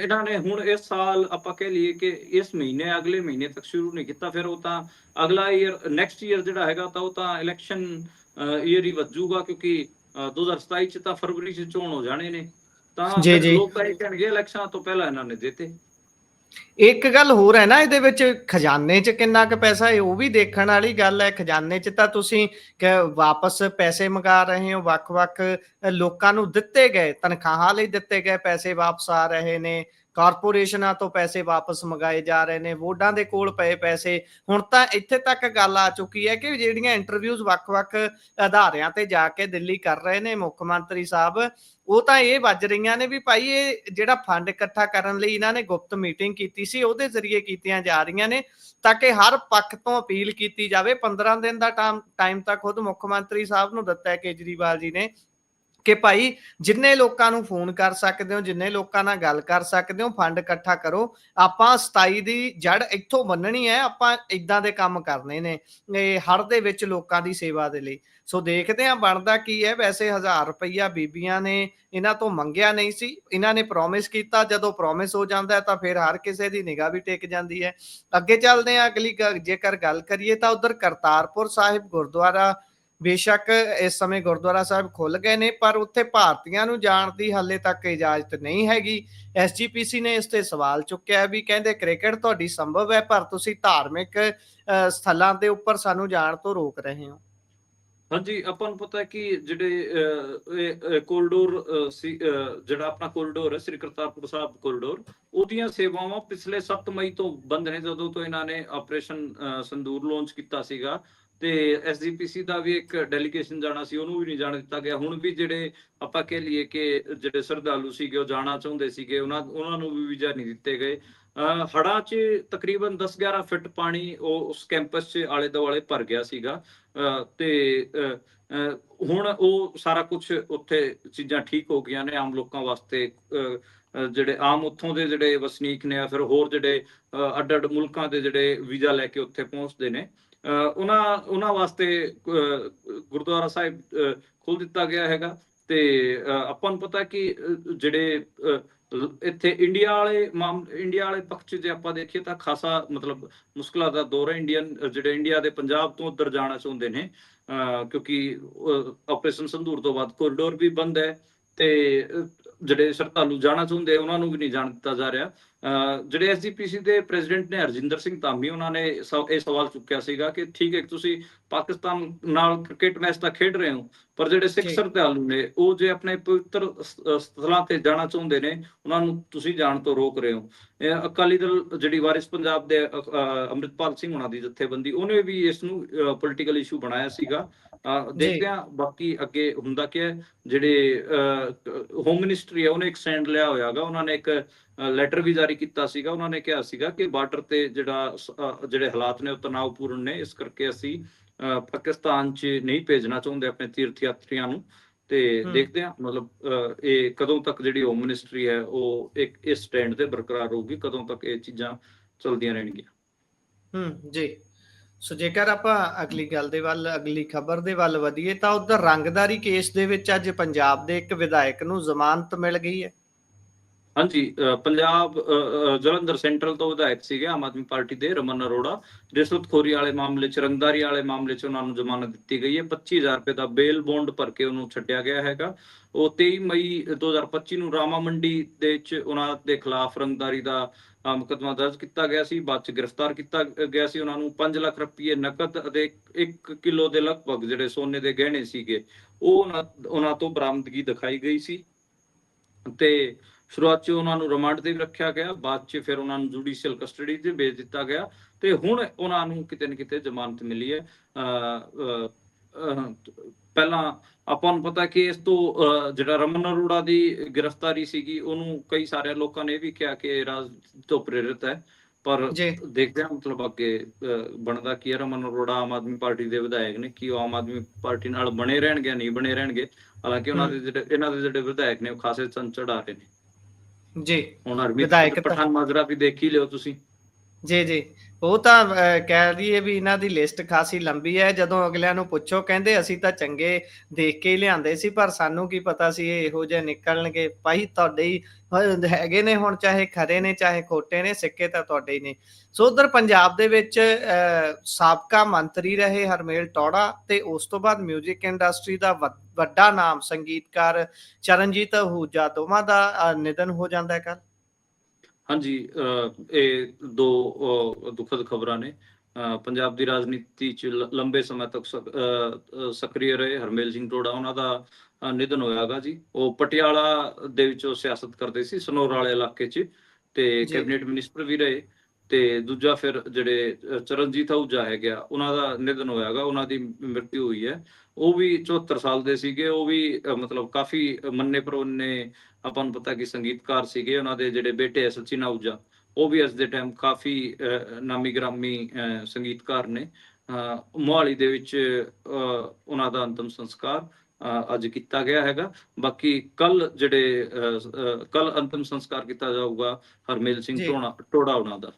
ਇਹਨਾਂ ਨੇ ਹੁਣ ਇਸ ਸਾਲ ਆਪਾਂ ਕਹਿ ਲਈਏ ਕਿ ਇਸ ਮਹੀਨੇ ਅਗਲੇ ਮਹੀਨੇ ਤੱਕ ਸ਼ੁਰੂ ਨਹੀਂ ਕੀਤਾ ਫਿਰ ਉਹ ਤਾਂ ਅਗਲਾ ਈਅਰ ਨੈਕਸਟ ਈਅਰ ਜਿਹੜਾ ਹੈਗਾ ਤਾਂ ਉਹ ਤਾਂ ਇਲੈਕਸ਼ਨ ਈਅਰ ਹੀ ਵੱਜੂਗਾ ਕਿਉਂਕਿ ਅਹ, 2027 ਚ ਤਾਂ ਫਰਵਰੀ ਚ ਚੋਣ ਹੋ ਜਾਣੇ ਨੇ। ਤਾਂ ਜੀ, ਜੀ। ਲੋਕ ਤਾਂ ਇਹ ਕਹਿਣਗੇ ਇਲੈਕਸ਼ਨਾਂ ਤੋਂ ਪਹਿਲਾਂ ਇਹਨਾਂ ਨੇ ਦਿੱਤੇ। ਇੱਕ ਗੱਲ ਹੋਰ ਹੈ ਨਾ ਇਹਦੇ ਵਿੱਚ ਖਜ਼ਾਨੇ 'ਚ ਕਿੰਨਾ ਕੁ ਪੈਸਾ ਹੈ ਉਹ ਵੀ ਦੇਖਣ ਵਾਲੀ ਗੱਲ ਹੈ। ਖਜ਼ਾਨੇ 'ਚ ਤਾਂ ਤੁਸੀਂ ਕਿ ਵਾਪਸ ਪੈਸੇ ਮੰਗਾ ਰਹੇ ਹੋ ਵੱਖ-ਵੱਖ ਲੋਕਾਂ ਨੂੰ ਦਿੱਤੇ ਗਏ ਤਨਖਾਹਾਂ ਲਈ ਦਿੱਤੇ ਗਏ ਪੈਸੇ ਵਾਪਸ ਆ ਰਹੇ ਨੇ। ਕਾਰਪੋਰੇਸ਼ਨਾਂ ਤੋਂ ਪੈਸੇ ਵਾਪਸ ਮੰਗਾਏ ਜਾ ਰਹੇ ਨੇ, ਵੋਟਾਂ ਦੇ ਕੋਲ ਪਏ ਪੈਸੇ। ਹੁਣ ਤਾਂ ਇੱਥੇ ਤੱਕ ਗੱਲ ਆ ਚੁੱਕੀ ਹੈ ਕਿ ਜਿਹੜੀਆਂ ਇੰਟਰਵਿਊਜ਼ ਵੱਖ-ਵੱਖ ਅਧਾਰਿਆਂ ਤੇ ਜਾ ਕੇ ਦਿੱਲੀ ਕਰ ਰਹੇ ਨੇ ਮੁੱਖ ਮੰਤਰੀ ਸਾਹਿਬ, ਉਹ ਤਾਂ ਇਹ ਵੱਜ ਰਹੀਆਂ ਨੇ ਵੀ ਭਾਈ ਇਹ ਜਿਹੜਾ ਫੰਡ ਇਕੱਠਾ ਕਰਨ ਲਈ ਇਹਨਾਂ ਨੇ ਗੁਪਤ ਮੀਟਿੰਗ ਕੀਤੀ ਸੀ, ਉਹਦੇ ਜ਼ਰੀਏ ਕੀਤੀਆਂ ਜਾ ਰਹੀਆਂ ਨੇ, ਤਾਂ ਕਿ ਹਰ ਪੱਖ ਤੋਂ ਅਪੀਲ ਕੀਤੀ ਜਾਵੇ। 15 ਦਿਨ ਦਾ ਟਾਈਮ ਤਾਂ ਖੁਦ ਮੁੱਖ ਮੰਤਰੀ ਸਾਹਿਬ ਨੂੰ ਦਿੱਤਾ ਹੈ ਕੇਜਰੀਵਾਲ ਜੀ ਨੇ। ਕਿ ਭਾਈ ਜਿੰਨੇ ਲੋਕਾਂ ਨੂੰ ਫੋਨ ਕਰ ਸਕਦੇ ਹੋ, ਜਿੰਨੇ ਲੋਕਾਂ ਨਾਲ ਗੱਲ ਕਰ ਸਕਦੇ ਹੋ, ਫੰਡ ਇਕੱਠਾ ਕਰੋ। ਆਪਾਂ 27 ਦੀ ਜੜ ਇੱਥੋਂ ਬੰਨਣੀ ਹੈ, ਆਪਾਂ ਇਦਾਂ ਦੇ ਕੰਮ ਕਰਨੇ ਨੇ, ਇਹ ਹੜ ਦੇ ਵਿੱਚ ਲੋਕਾਂ ਦੀ ਸੇਵਾ ਦੇ ਲਈ। ਸੋ ਦੇਖਦੇ ਹਾਂ, ਬਣਦਾ ਕੀ ਹੈ। ਵੈਸੇ 1000 ਰੁਪਈਆ ਬੀਬੀਆਂ ਨੇ ਇਹਨਾਂ ਤੋਂ ਮੰਗਿਆ ਨਹੀਂ ਸੀ। ਇਹਨਾਂ ਨੇ ਪ੍ਰੋਮਿਸ ਕੀਤਾ, ਜਦੋਂ ਪ੍ਰੋਮਿਸ ਹੋ ਜਾਂਦਾ ਹੈ ਤਾਂ ਫਿਰ ਹਰ ਕਿਸੇ ਦੀ ਨਿਗਾਹ ਵੀ ਟਿਕ ਜਾਂਦੀ ਹੈ। ਅੱਗੇ ਚੱਲਦੇ ਹਾਂ, ਅਗਲੀ ਗ- ਜੇਕਰ ਗੱਲ ਕਰੀਏ ਤਾਂ ਉਧਰ ਕਰਤਾਰਪੁਰ ਸਾਹਿਬ ਗੁਰਦੁਆਰਾ ਬੇਸ਼ੱਕ ਇਸ ਸਮੇਂ ਗੁਰਦੁਆਰਾ ਸਾਹਿਬ ਖੁੱਲ ਗਏ ਨੇ ਪਰ ਉੱਥੇ ਭਾਰਤੀਆਂ ਨੂੰ ਜਾਣ ਦੀ ਹਾਲੇ ਤੱਕ ਇਜਾਜ਼ਤ ਨਹੀਂ ਹੈਗੀ। ਐਸਜੀਪੀਸੀ ਨੇ ਇਸ ਤੇ ਸਵਾਲ ਚੁੱਕਿਆ ਵੀ ਕਹਿੰਦੇ ਕ੍ਰਿਕਟ ਤੁਹਾਡੀ ਸੰਭਵ ਹੈ ਪਰ ਤੁਸੀਂ ਧਾਰਮਿਕ ਸਥਲਾਂ ਦੇ ਉੱਪਰ ਸਾਨੂੰ ਜਾਣ ਤੋਂ ਰੋਕ ਰਹੇ ਹੋ। ਹਾਂਜੀ ਆਪਾਂ ਨੂੰ ਪਤਾ ਹੈ ਕਿ ਜਿਹੜੇ ਅਹ, ਕੋਰੀਡੋਰ ਜਿਹੜਾ ਆਪਣਾ ਕੋਰੀਡੋਰ ਹੈ ਸ੍ਰੀ ਕਰਤਾਰਪੁਰ ਸਾਹਿਬ ਕੋਰੀਡੋਰ ਉਹਦੀਆਂ ਸੇਵਾਵਾਂ ਪਿਛਲੇ 7 ਮਈ ਤੋਂ ਬੰਦ ਨੇ ਜਦੋਂ ਤੋਂ ਇਹਨਾਂ ਨੇ ਆਪਰੇਸ਼ਨ ਸੰਦੂਰ ਲਾਂਚ ਕੀਤਾ ਸੀਗਾ। ਤੇ ਐਸਜੀਪੀਸੀ ਦਾ ਵੀ ਇੱਕ ਡੈਲੀਗੇਸ਼ਨ ਜਾਣਾ ਸੀ ਉਹਨੂੰ ਵੀ ਨਹੀਂ ਜਾਣ ਦਿੱਤਾ ਗਿਆ। ਹੁਣ ਵੀ ਜਿਹੜੇ ਆਪਾਂ ਕਹਿ ਲਈਏ ਕਿ ਜਿਹੜੇ ਸ਼ਰਧਾਲੂ ਸੀਗੇ ਉਹ ਜਾਣਾ ਚਾਹੁੰਦੇ ਸੀਗੇ ਉਹਨਾਂ ਉਹਨਾਂ ਨੂੰ ਵੀ ਵੀਜ਼ਾ ਨਹੀਂ ਦਿੱਤੇ ਗਏ। ਅਹ, ਹੜ੍ਹਾਂ 'ਚ ਤਕਰੀਬਨ 10-11 ਫਿਟ ਪਾਣੀ ਉਹ ਉਸ ਕੈਂਪਸ 'ਚ ਆਲੇ ਦੁਆਲੇ ਭਰ ਗਿਆ ਸੀਗਾ। ਤੇ ਹੁਣ ਉਹ ਸਾਰਾ ਕੁਝ ਉੱਥੇ ਚੀਜ਼ਾਂ ਠੀਕ ਹੋ ਗਈਆਂ ਨੇ ਆਮ ਲੋਕਾਂ ਵਾਸਤੇ। ਅਹ, ਜਿਹੜੇ ਆਮ ਉੱਥੋਂ ਦੇ ਜਿਹੜੇ ਵਸਨੀਕ ਨੇ ਜਾਂ ਫਿਰ ਹੋਰ ਜਿਹੜੇ ਅੱਡ-ਅੱਡ ਮੁਲਕਾਂ ਦੇ ਜਿਹੜੇ ਵੀਜ਼ਾ ਲੈ ਕੇ ਉੱਥੇ ਪਹੁੰਚਦੇ ਨੇ। ਉਹਨਾਂ ਉਹਨਾਂ ਵਾਸਤੇ ਗੁਰਦੁਆਰਾ ਸਾਹਿਬ ਖੋਲ ਦਿੱਤਾ ਗਿਆ ਹੈਗਾ ਤੇ ਆਪਾਂ ਨੂੰ ਪਤਾ ਕਿ ਜਿਹੜੇ ਇੱਥੇ ਇੰਡੀਆ ਵਾਲੇ ਇੰਡੀਆ ਵਾਲੇ ਪੱਖ 'ਚ ਜੇ ਆਪਾਂ ਦੇਖੀਏ ਤਾਂ ਖਾਸਾ ਮਤਲਬ ਮੁਸ਼ਕਲਾਂ ਦਾ ਦੌਰ ਹੈ। ਇੰਡੀਅਨ, ਜਿਹੜੇ ਇੰਡੀਆ ਦੇ ਪੰਜਾਬ ਤੋਂ ਉੱਧਰ ਜਾਣਾ ਚਾਹੁੰਦੇ ਨੇ, ਅਹ ਕਿਉਂਕਿ ਆਪਰੇਸ਼ਨ ਸੰਧੂਰ ਤੋਂ ਬਾਅਦ ਕੋਰੀਡੋਰ ਵੀ ਬੰਦ ਹੈ ਤੇ ਜਿਹੜੇ ਸ਼ਰਧਾਲੂ ਜਾਣਾ ਚਾਹੁੰਦੇ ਉਹਨਾਂ ਨੂੰ ਵੀ ਨਹੀਂ ਜਾਣ ਦਿੱਤਾ ਜਾ ਰਿਹਾ। ਜਿਹੜੇ ਐਸਜੀਪੀਸੀ ਦੇ ਪ੍ਰੈਜ਼ੀਡੈਂਟ ਨੇ ਹਰਜਿੰਦਰ ਸਿੰਘ ਧਾਮੀ ਉਹਨਾਂ ਨੇ ਇਹ ਸਵਾਲ ਚੁੱਕਿਆ ਸੀਗਾ ਕਿ ਠੀਕ ਹੈ ਤੁਸੀਂ ਪਾਕਿਸਤਾਨ ਨਾਲ ਕ੍ਰਿਕਟ ਮੈਚ ਤਾਂ ਖੇਡ ਰਹੇ ਹੋ ਪਰ ਜਿਹੜੇ ਸਿੱਖ। ਸ਼ਰਧਾਲੂ ਨੇ ਉਹ ਜੇ ਆਪਣੇ ਪਵਿੱਤਰ ਸਥਲਾਂ ਤੇ ਜਾਣਾ ਚਾਹੁੰਦੇ ਨੇ ਉਹਨਾਂ ਨੂੰ ਤੁਸੀਂ ਜਾਣ ਤੋਂ ਰੋਕ ਰਹੇ ਹੋ। ਅਕਾਲੀ ਦਲ ਜਿਹੜੀ ਵਾਰਿਸ ਪੰਜਾਬ ਦੇ ਅੰਮ੍ਰਿਤਪਾਲ ਸਿੰਘ ਉਹਨਾਂ ਦੀ ਜਥੇਬੰਦੀ ਉਹਨੇ ਵੀ ਇਸ ਨੂੰ ਪੋਲੀਟੀਕਲ ਇਸ਼ੂ ਬਣਾਇਆ ਸੀਗਾ। ਦੇਖਦੇ ਹਾਂ ਬਾਕੀ ਅੱਗੇ ਹੁੰਦਾ ਕੀ ਹੈ ਜਿਹੜੇ ਹੋਮ ਮਿਨਿਸਟਰੀ ਹੈ ਉਹਨੇ ਇੱਕ ਸਟੈਂਡ ਲਿਆ ਹੋਇਆਗਾ ਉਹਨਾਂ ਨੇ ਇੱਕ ਲੈਟਰ ਵੀ ਜਾਰੀ ਕੀਤਾ ਸੀਗਾ ਉਹਨਾਂ ਨੇ ਕਿਹਾ ਸੀਗਾ ਕਿ ਬਾਰਡਰ ਤੇ ਜਿਹੜਾ ਜਿਹੜੇ ਹਾਲਾਤ ਨੇ ਉਹ ਤਣਾਅਪੂਰਨ ਨੇ ਇਸ ਕਰਕੇ ਅਸੀਂ ਪਾਕਿਸਤਾਨ 'ਚ ਨਹੀਂ ਭੇਜਣਾ ਚਾਹੁੰਦੇ ਆਪਣੇ ਤੀਰਥ ਯਾਤਰੀਆਂ ਨੂੰ। ਤੇ। ਦੇਖਦੇ ਹਾਂ ਮਤਲਬ ਇਹ ਕਦੋਂ ਤੱਕ ਜਿਹੜੀ ਹੋਮ ਮਿਨਿਸਟਰੀ ਹੈ ਉਹ ਇੱਕ ਇਸ ਸਟੈਂਡ ਤੇ ਬਰਕਰਾਰ ਹੋਊਗੀ ਕਦੋਂ ਤੱਕ ਇਹ ਚੀਜ਼ਾਂ ਚਲਦੀਆਂ ਰਹਿਣਗੀਆਂ। ਹੂੰ ਜੀ। ਸੋ ਜੇਕਰ ਆਪਾਂ ਅਗਲੀ ਗੱਲ ਦੇ ਵੱਲ ਅਗਲੀ ਖਬਰ ਦੇ ਵੱਲ ਵਧੀਏ ਤਾਂ ਉਧਰ ਰੰਗਦਾਰੀ ਕੇਸ ਦੇ ਵਿੱਚ ਅੱਜ ਪੰਜਾਬ ਦੇ ਇੱਕ ਵਿਧਾਇਕ ਨੂੰ ਜ਼ਮਾਨਤ ਮਿਲ ਗਈ ਹੈ। ਹਾਂਜੀ ਪੰਜਾਬ ਜਲੰਧਰ ਸੈਂਟਰਲ ਤੋਂ ਵਿਧਾਇਕ ਸੀਗੇ ਆਮ ਆਦਮੀ ਪਾਰਟੀ ਦੇ ਰਮਨ ਅਰੋੜਾ। ਰਿਸ਼ਵਤਖੋਰੀ ਵਾਲੇ ਮਾਮਲੇ ਚ ਰੰਗਦਾਰੀ ਵਾਲੇ ਮਾਮਲੇ ਚ ਉਹਨਾਂ ਨੂੰ ਜ਼ਮਾਨਤ ਦਿੱਤੀ ਗਈ ਹੈ। 25000 ਰੁਪਏ ਦਾ ਬੇਲ ਬੌਂਡ ਭਰ ਕੇ ਉਹਨੂੰ ਛੱਡਿਆ ਗਿਆ ਹੈਗਾ। ਉਹ 23 ਮਈ 2025 ਨੂੰ ਰਾਮਾ ਮੰਡੀ ਦੇ ਵਿੱਚ ਉਹਨਾਂ ਦੇ ਖਿਲਾਫ ਰੰਗਦਾਰੀ ਦਾ ਅ, ਮੁਕੱਦਮਾ ਦਰਜ ਕੀਤਾ ਗਿਆ ਸੀ। ਬਾਅਦ ਚ ਗ੍ਰਿਫਤਾਰ ਕੀਤਾ ਗਿਆ ਸੀ। ਉਹਨਾਂ ਨੂੰ 5 ਲੱਖ ਰੁਪਏ ਨਕਦ ਅਤੇ 1 ਕਿਲੋ ਦੇ ਲਗਭਗ ਜਿਹੜੇ ਸੋਨੇ ਦੇ ਗਹਿਣੇ ਸੀਗੇ ਉਹ ਉਹਨਾਂ ਉਹਨਾਂ ਤੋਂ ਬਰਾਮਦਗੀ ਦਿਖਾਈ ਗਈ ਸੀ। ਤੇ ਸ਼ੁਰੂਆਤ 'ਚ ਉਹਨਾਂ ਨੂੰ ਰਿਮਾਂਡ ਤੇ ਵੀ ਰੱਖਿਆ ਗਿਆ ਬਾਅਦ 'ਚ ਫਿਰ ਉਹਨਾਂ ਨੂੰ ਜੁਡੀਸ਼ੀਅਲ ਕਸਟਡੀ 'ਚ ਭੇਜ ਦਿੱਤਾ ਗਿਆ ਤੇ ਹੁਣ ਉਹਨਾਂ ਨੂੰ ਕਿਤੇ ਨਾ ਕਿਤੇ ਜ਼ਮਾਨਤ ਮਿਲੀ ਹੈ। ਪਹਿਲਾਂ ਆਪਾਂ ਨੂੰ ਪਤਾ ਕਿ ਇਸ ਤੋਂ ਜਿਹੜਾ ਰਮਨ ਅਰੋੜਾ ਦੀ ਗ੍ਰਿਫਤਾਰੀ ਸੀਗੀ ਉਹਨੂੰ ਕਈ ਸਾਰੇ ਲੋਕਾਂ ਨੇ ਇਹ ਵੀ ਕਿਹਾ ਕਿ ਰਾਜਨੀਤੀ ਤੋਂ ਪ੍ਰੇਰਿਤ ਹੈ। ਪਰ ਦੇਖਦੇ ਹਾਂ ਮਤਲਬ ਅੱਗੇ ਬਣਦਾ ਕੀ ਹੈ। ਰਮਨ ਅਰੋੜਾ ਆਮ ਆਦਮੀ ਪਾਰਟੀ ਦੇ ਵਿਧਾਇਕ ਨੇ ਕੀ ਉਹ ਆਮ ਆਦਮੀ ਪਾਰਟੀ ਨਾਲ ਬਣੇ ਰਹਿਣਗੇ ਨਹੀਂ ਬਣੇ ਰਹਿਣਗੇ? ਹਾਲਾਂਕਿ ਉਹਨਾਂ ਦੇ ਜਿਹੜੇ ਇਹਨਾਂ ਦੇ ਜਿਹੜੇ ਵਿਧਾਇਕ ਨੇ ਉਹ ਖਾਸੇ ਚੰਨ ਚੜਾ ਰਹੇ ਨੇ। ਜੀ। ਹੁਣ ਹਰਮੀਤ ਵਿਧਾਇਕ ਪਠਾਨ ਮਾਜਰਾ ਵੀ ਦੇਖ ਹੀ ਲਿਓ ਤੁਸੀਂ। ਜੀ ਜੀ। ਉਹ ਤਾਂ ਕਹਿ ਰਹੀਏ ਵੀ ਇਹਨਾਂ ਦੀ ਲਿਸਟ ਖਾਸੀ ਲੰਬੀ ਹੈ। ਜਦੋਂ ਅਗਲਿਆਂ ਨੂੰ ਪੁੱਛੋ, ਕਹਿੰਦੇ ਅਸੀਂ ਤਾਂ ਚੰਗੇ ਦੇਖ ਕੇ ਹੀ ਲਿਆਂਦੇ ਸੀ, ਪਰ ਸਾਨੂੰ ਕੀ ਪਤਾ ਸੀ ਇਹ ਇਹੋ ਜਿਹੇ ਨਿਕਲਣਗੇ। ਭਾਈ, ਤੁਹਾਡੇ ਹੀ ਹੈਗੇ ਨੇ ਹੁਣ, ਚਾਹੇ ਖਰੇ ਨੇ, ਚਾਹੇ ਖੋਟੇ ਨੇ, ਸਿੱਕੇ ਤਾਂ ਤੁਹਾਡੇ ਹੀ ਨੇ। ਸੋ ਉਧਰ ਪੰਜਾਬ ਦੇ ਵਿੱਚ ਸਾਬਕਾ ਮੰਤਰੀ ਰਹੇ ਹਰਮੇਲ ਟੌੜਾ ਤੇ ਉਸ ਤੋਂ ਬਾਅਦ 뮤직 ਇੰਡਸਟਰੀ ਦਾ ਵ- ਵੱਡਾ ਨਾਮ ਸੰਗੀਤਕਾਰ ਚਰਨਜੀਤ ਅਹੂਜਾ, ਦੋਵਾਂ ਦਾ ਨਿਧਨ ਹੋ ਜਾਂਦਾ ਹੈ ਕੱਲ ਹਾਂਜੀ ਇਹ ਦੋ ਦੁਖਦ ਖਬਰਾਂ ਨੇ। ਪੰਜਾਬ ਦੀ ਰਾਜਨੀਤੀ ਚ ਲੰਬੇ ਸਮੇਂ ਤੱਕ ਸਕ- ਅਹ, ਅਹ, ਸਕਰੀय ਰਹੇ ਹਰਮੇਲ ਸਿੰਘ ਟੋੜਾ। ਉਹਨਾਂ ਦਾ ਨਿਧਨ ਹੋਇਆਗਾ ਜੀ। ਉਹ ਪਟਿਆਲਾ ਦੇ ਵਿੱਚ ਸਿਆਸਤ ਕਰਦੇ ਸੀ ਸਨੌਰ ਵਾਲੇ ਇਲਾਕੇ 'ਚ। ਤੇ। ਕੈਬਨਿਟ ਮਿਨਿਸਟਰ ਵੀ ਰਹੇ। ਤੇ ਦੂਜਾ ਫਿਰ ਜਿਹੜੇ ਚਰਨਜੀਤ ਆਹੂਜਾ ਹੈਗਾ ਉਹਨਾਂ ਦਾ ਨਿਧਨ ਹੋਇਆਗਾ ਉਹਨਾਂ ਦੀ ਮ੍ਰਿਤਿੂ ਹੋਈ ਹੈ। ਉਹ ਵੀ 74 ਸਾਲ ਦੇ ਸੀਗੇ। ਉਹ ਵੀ ਮਤਲਬ ਕਾਫੀ ਮੰਨੇ ਪਰਵੰਨੇ ਆਪਾਂ ਨੂੰ ਪਤਾ ਕਿ ਸੰਗੀਤਕਾਰ ਸੀਗੇ ਉਹਨਾਂ ਦੇ ਜਿਹੜੇ ਬੇਟੇ ਸਚਿਨ ਆਹੂਜਾ ਉਹ ਵੀ ਅੱਜ ਦੇ ਟਾਈਮ ਕਾਫੀ ਨਾਮੀ ਗ੍ਰਾਮੀ ਸੰਗੀਤਕਾਰ ਨੇ। ਮੋਹਾਲੀ ਦੇ ਵਿੱਚ ਉਹਨਾਂ ਦਾ ਅੰਤਮ ਸੰਸਕਾਰ ਅੱਜ ਕੀਤਾ ਗਿਆ ਹੈਗਾ। ਬਾਕੀ ਕੱਲ ਜਿਹੜੇ ਕੱਲ ਅੰਤਿਮ ਸੰਸਕਾਰ ਕੀਤਾ ਜਾਊਗਾ ਹਰਮੇਲ ਸਿੰਘ। ਟੋਣਾ ਟੋੜਾ ਉਹਨਾਂ ਦਾ।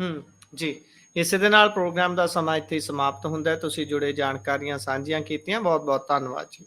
ਹੂੰ ਜੀ। ਇਸੇ ਦੇ ਨਾਲ ਪ੍ਰੋਗਰਾਮ ਦਾ ਸਮਾਂ ਇੱਥੇ ਸਮਾਪਤ ਹੁੰਦਾ ਤੁਸੀਂ ਜੁੜੇ ਜਾਣਕਾਰੀਆਂ ਸਾਂਝੀਆਂ ਕੀਤੀਆਂ। ਬਹੁਤ ਬਹੁਤ ਧੰਨਵਾਦ ਜੀ।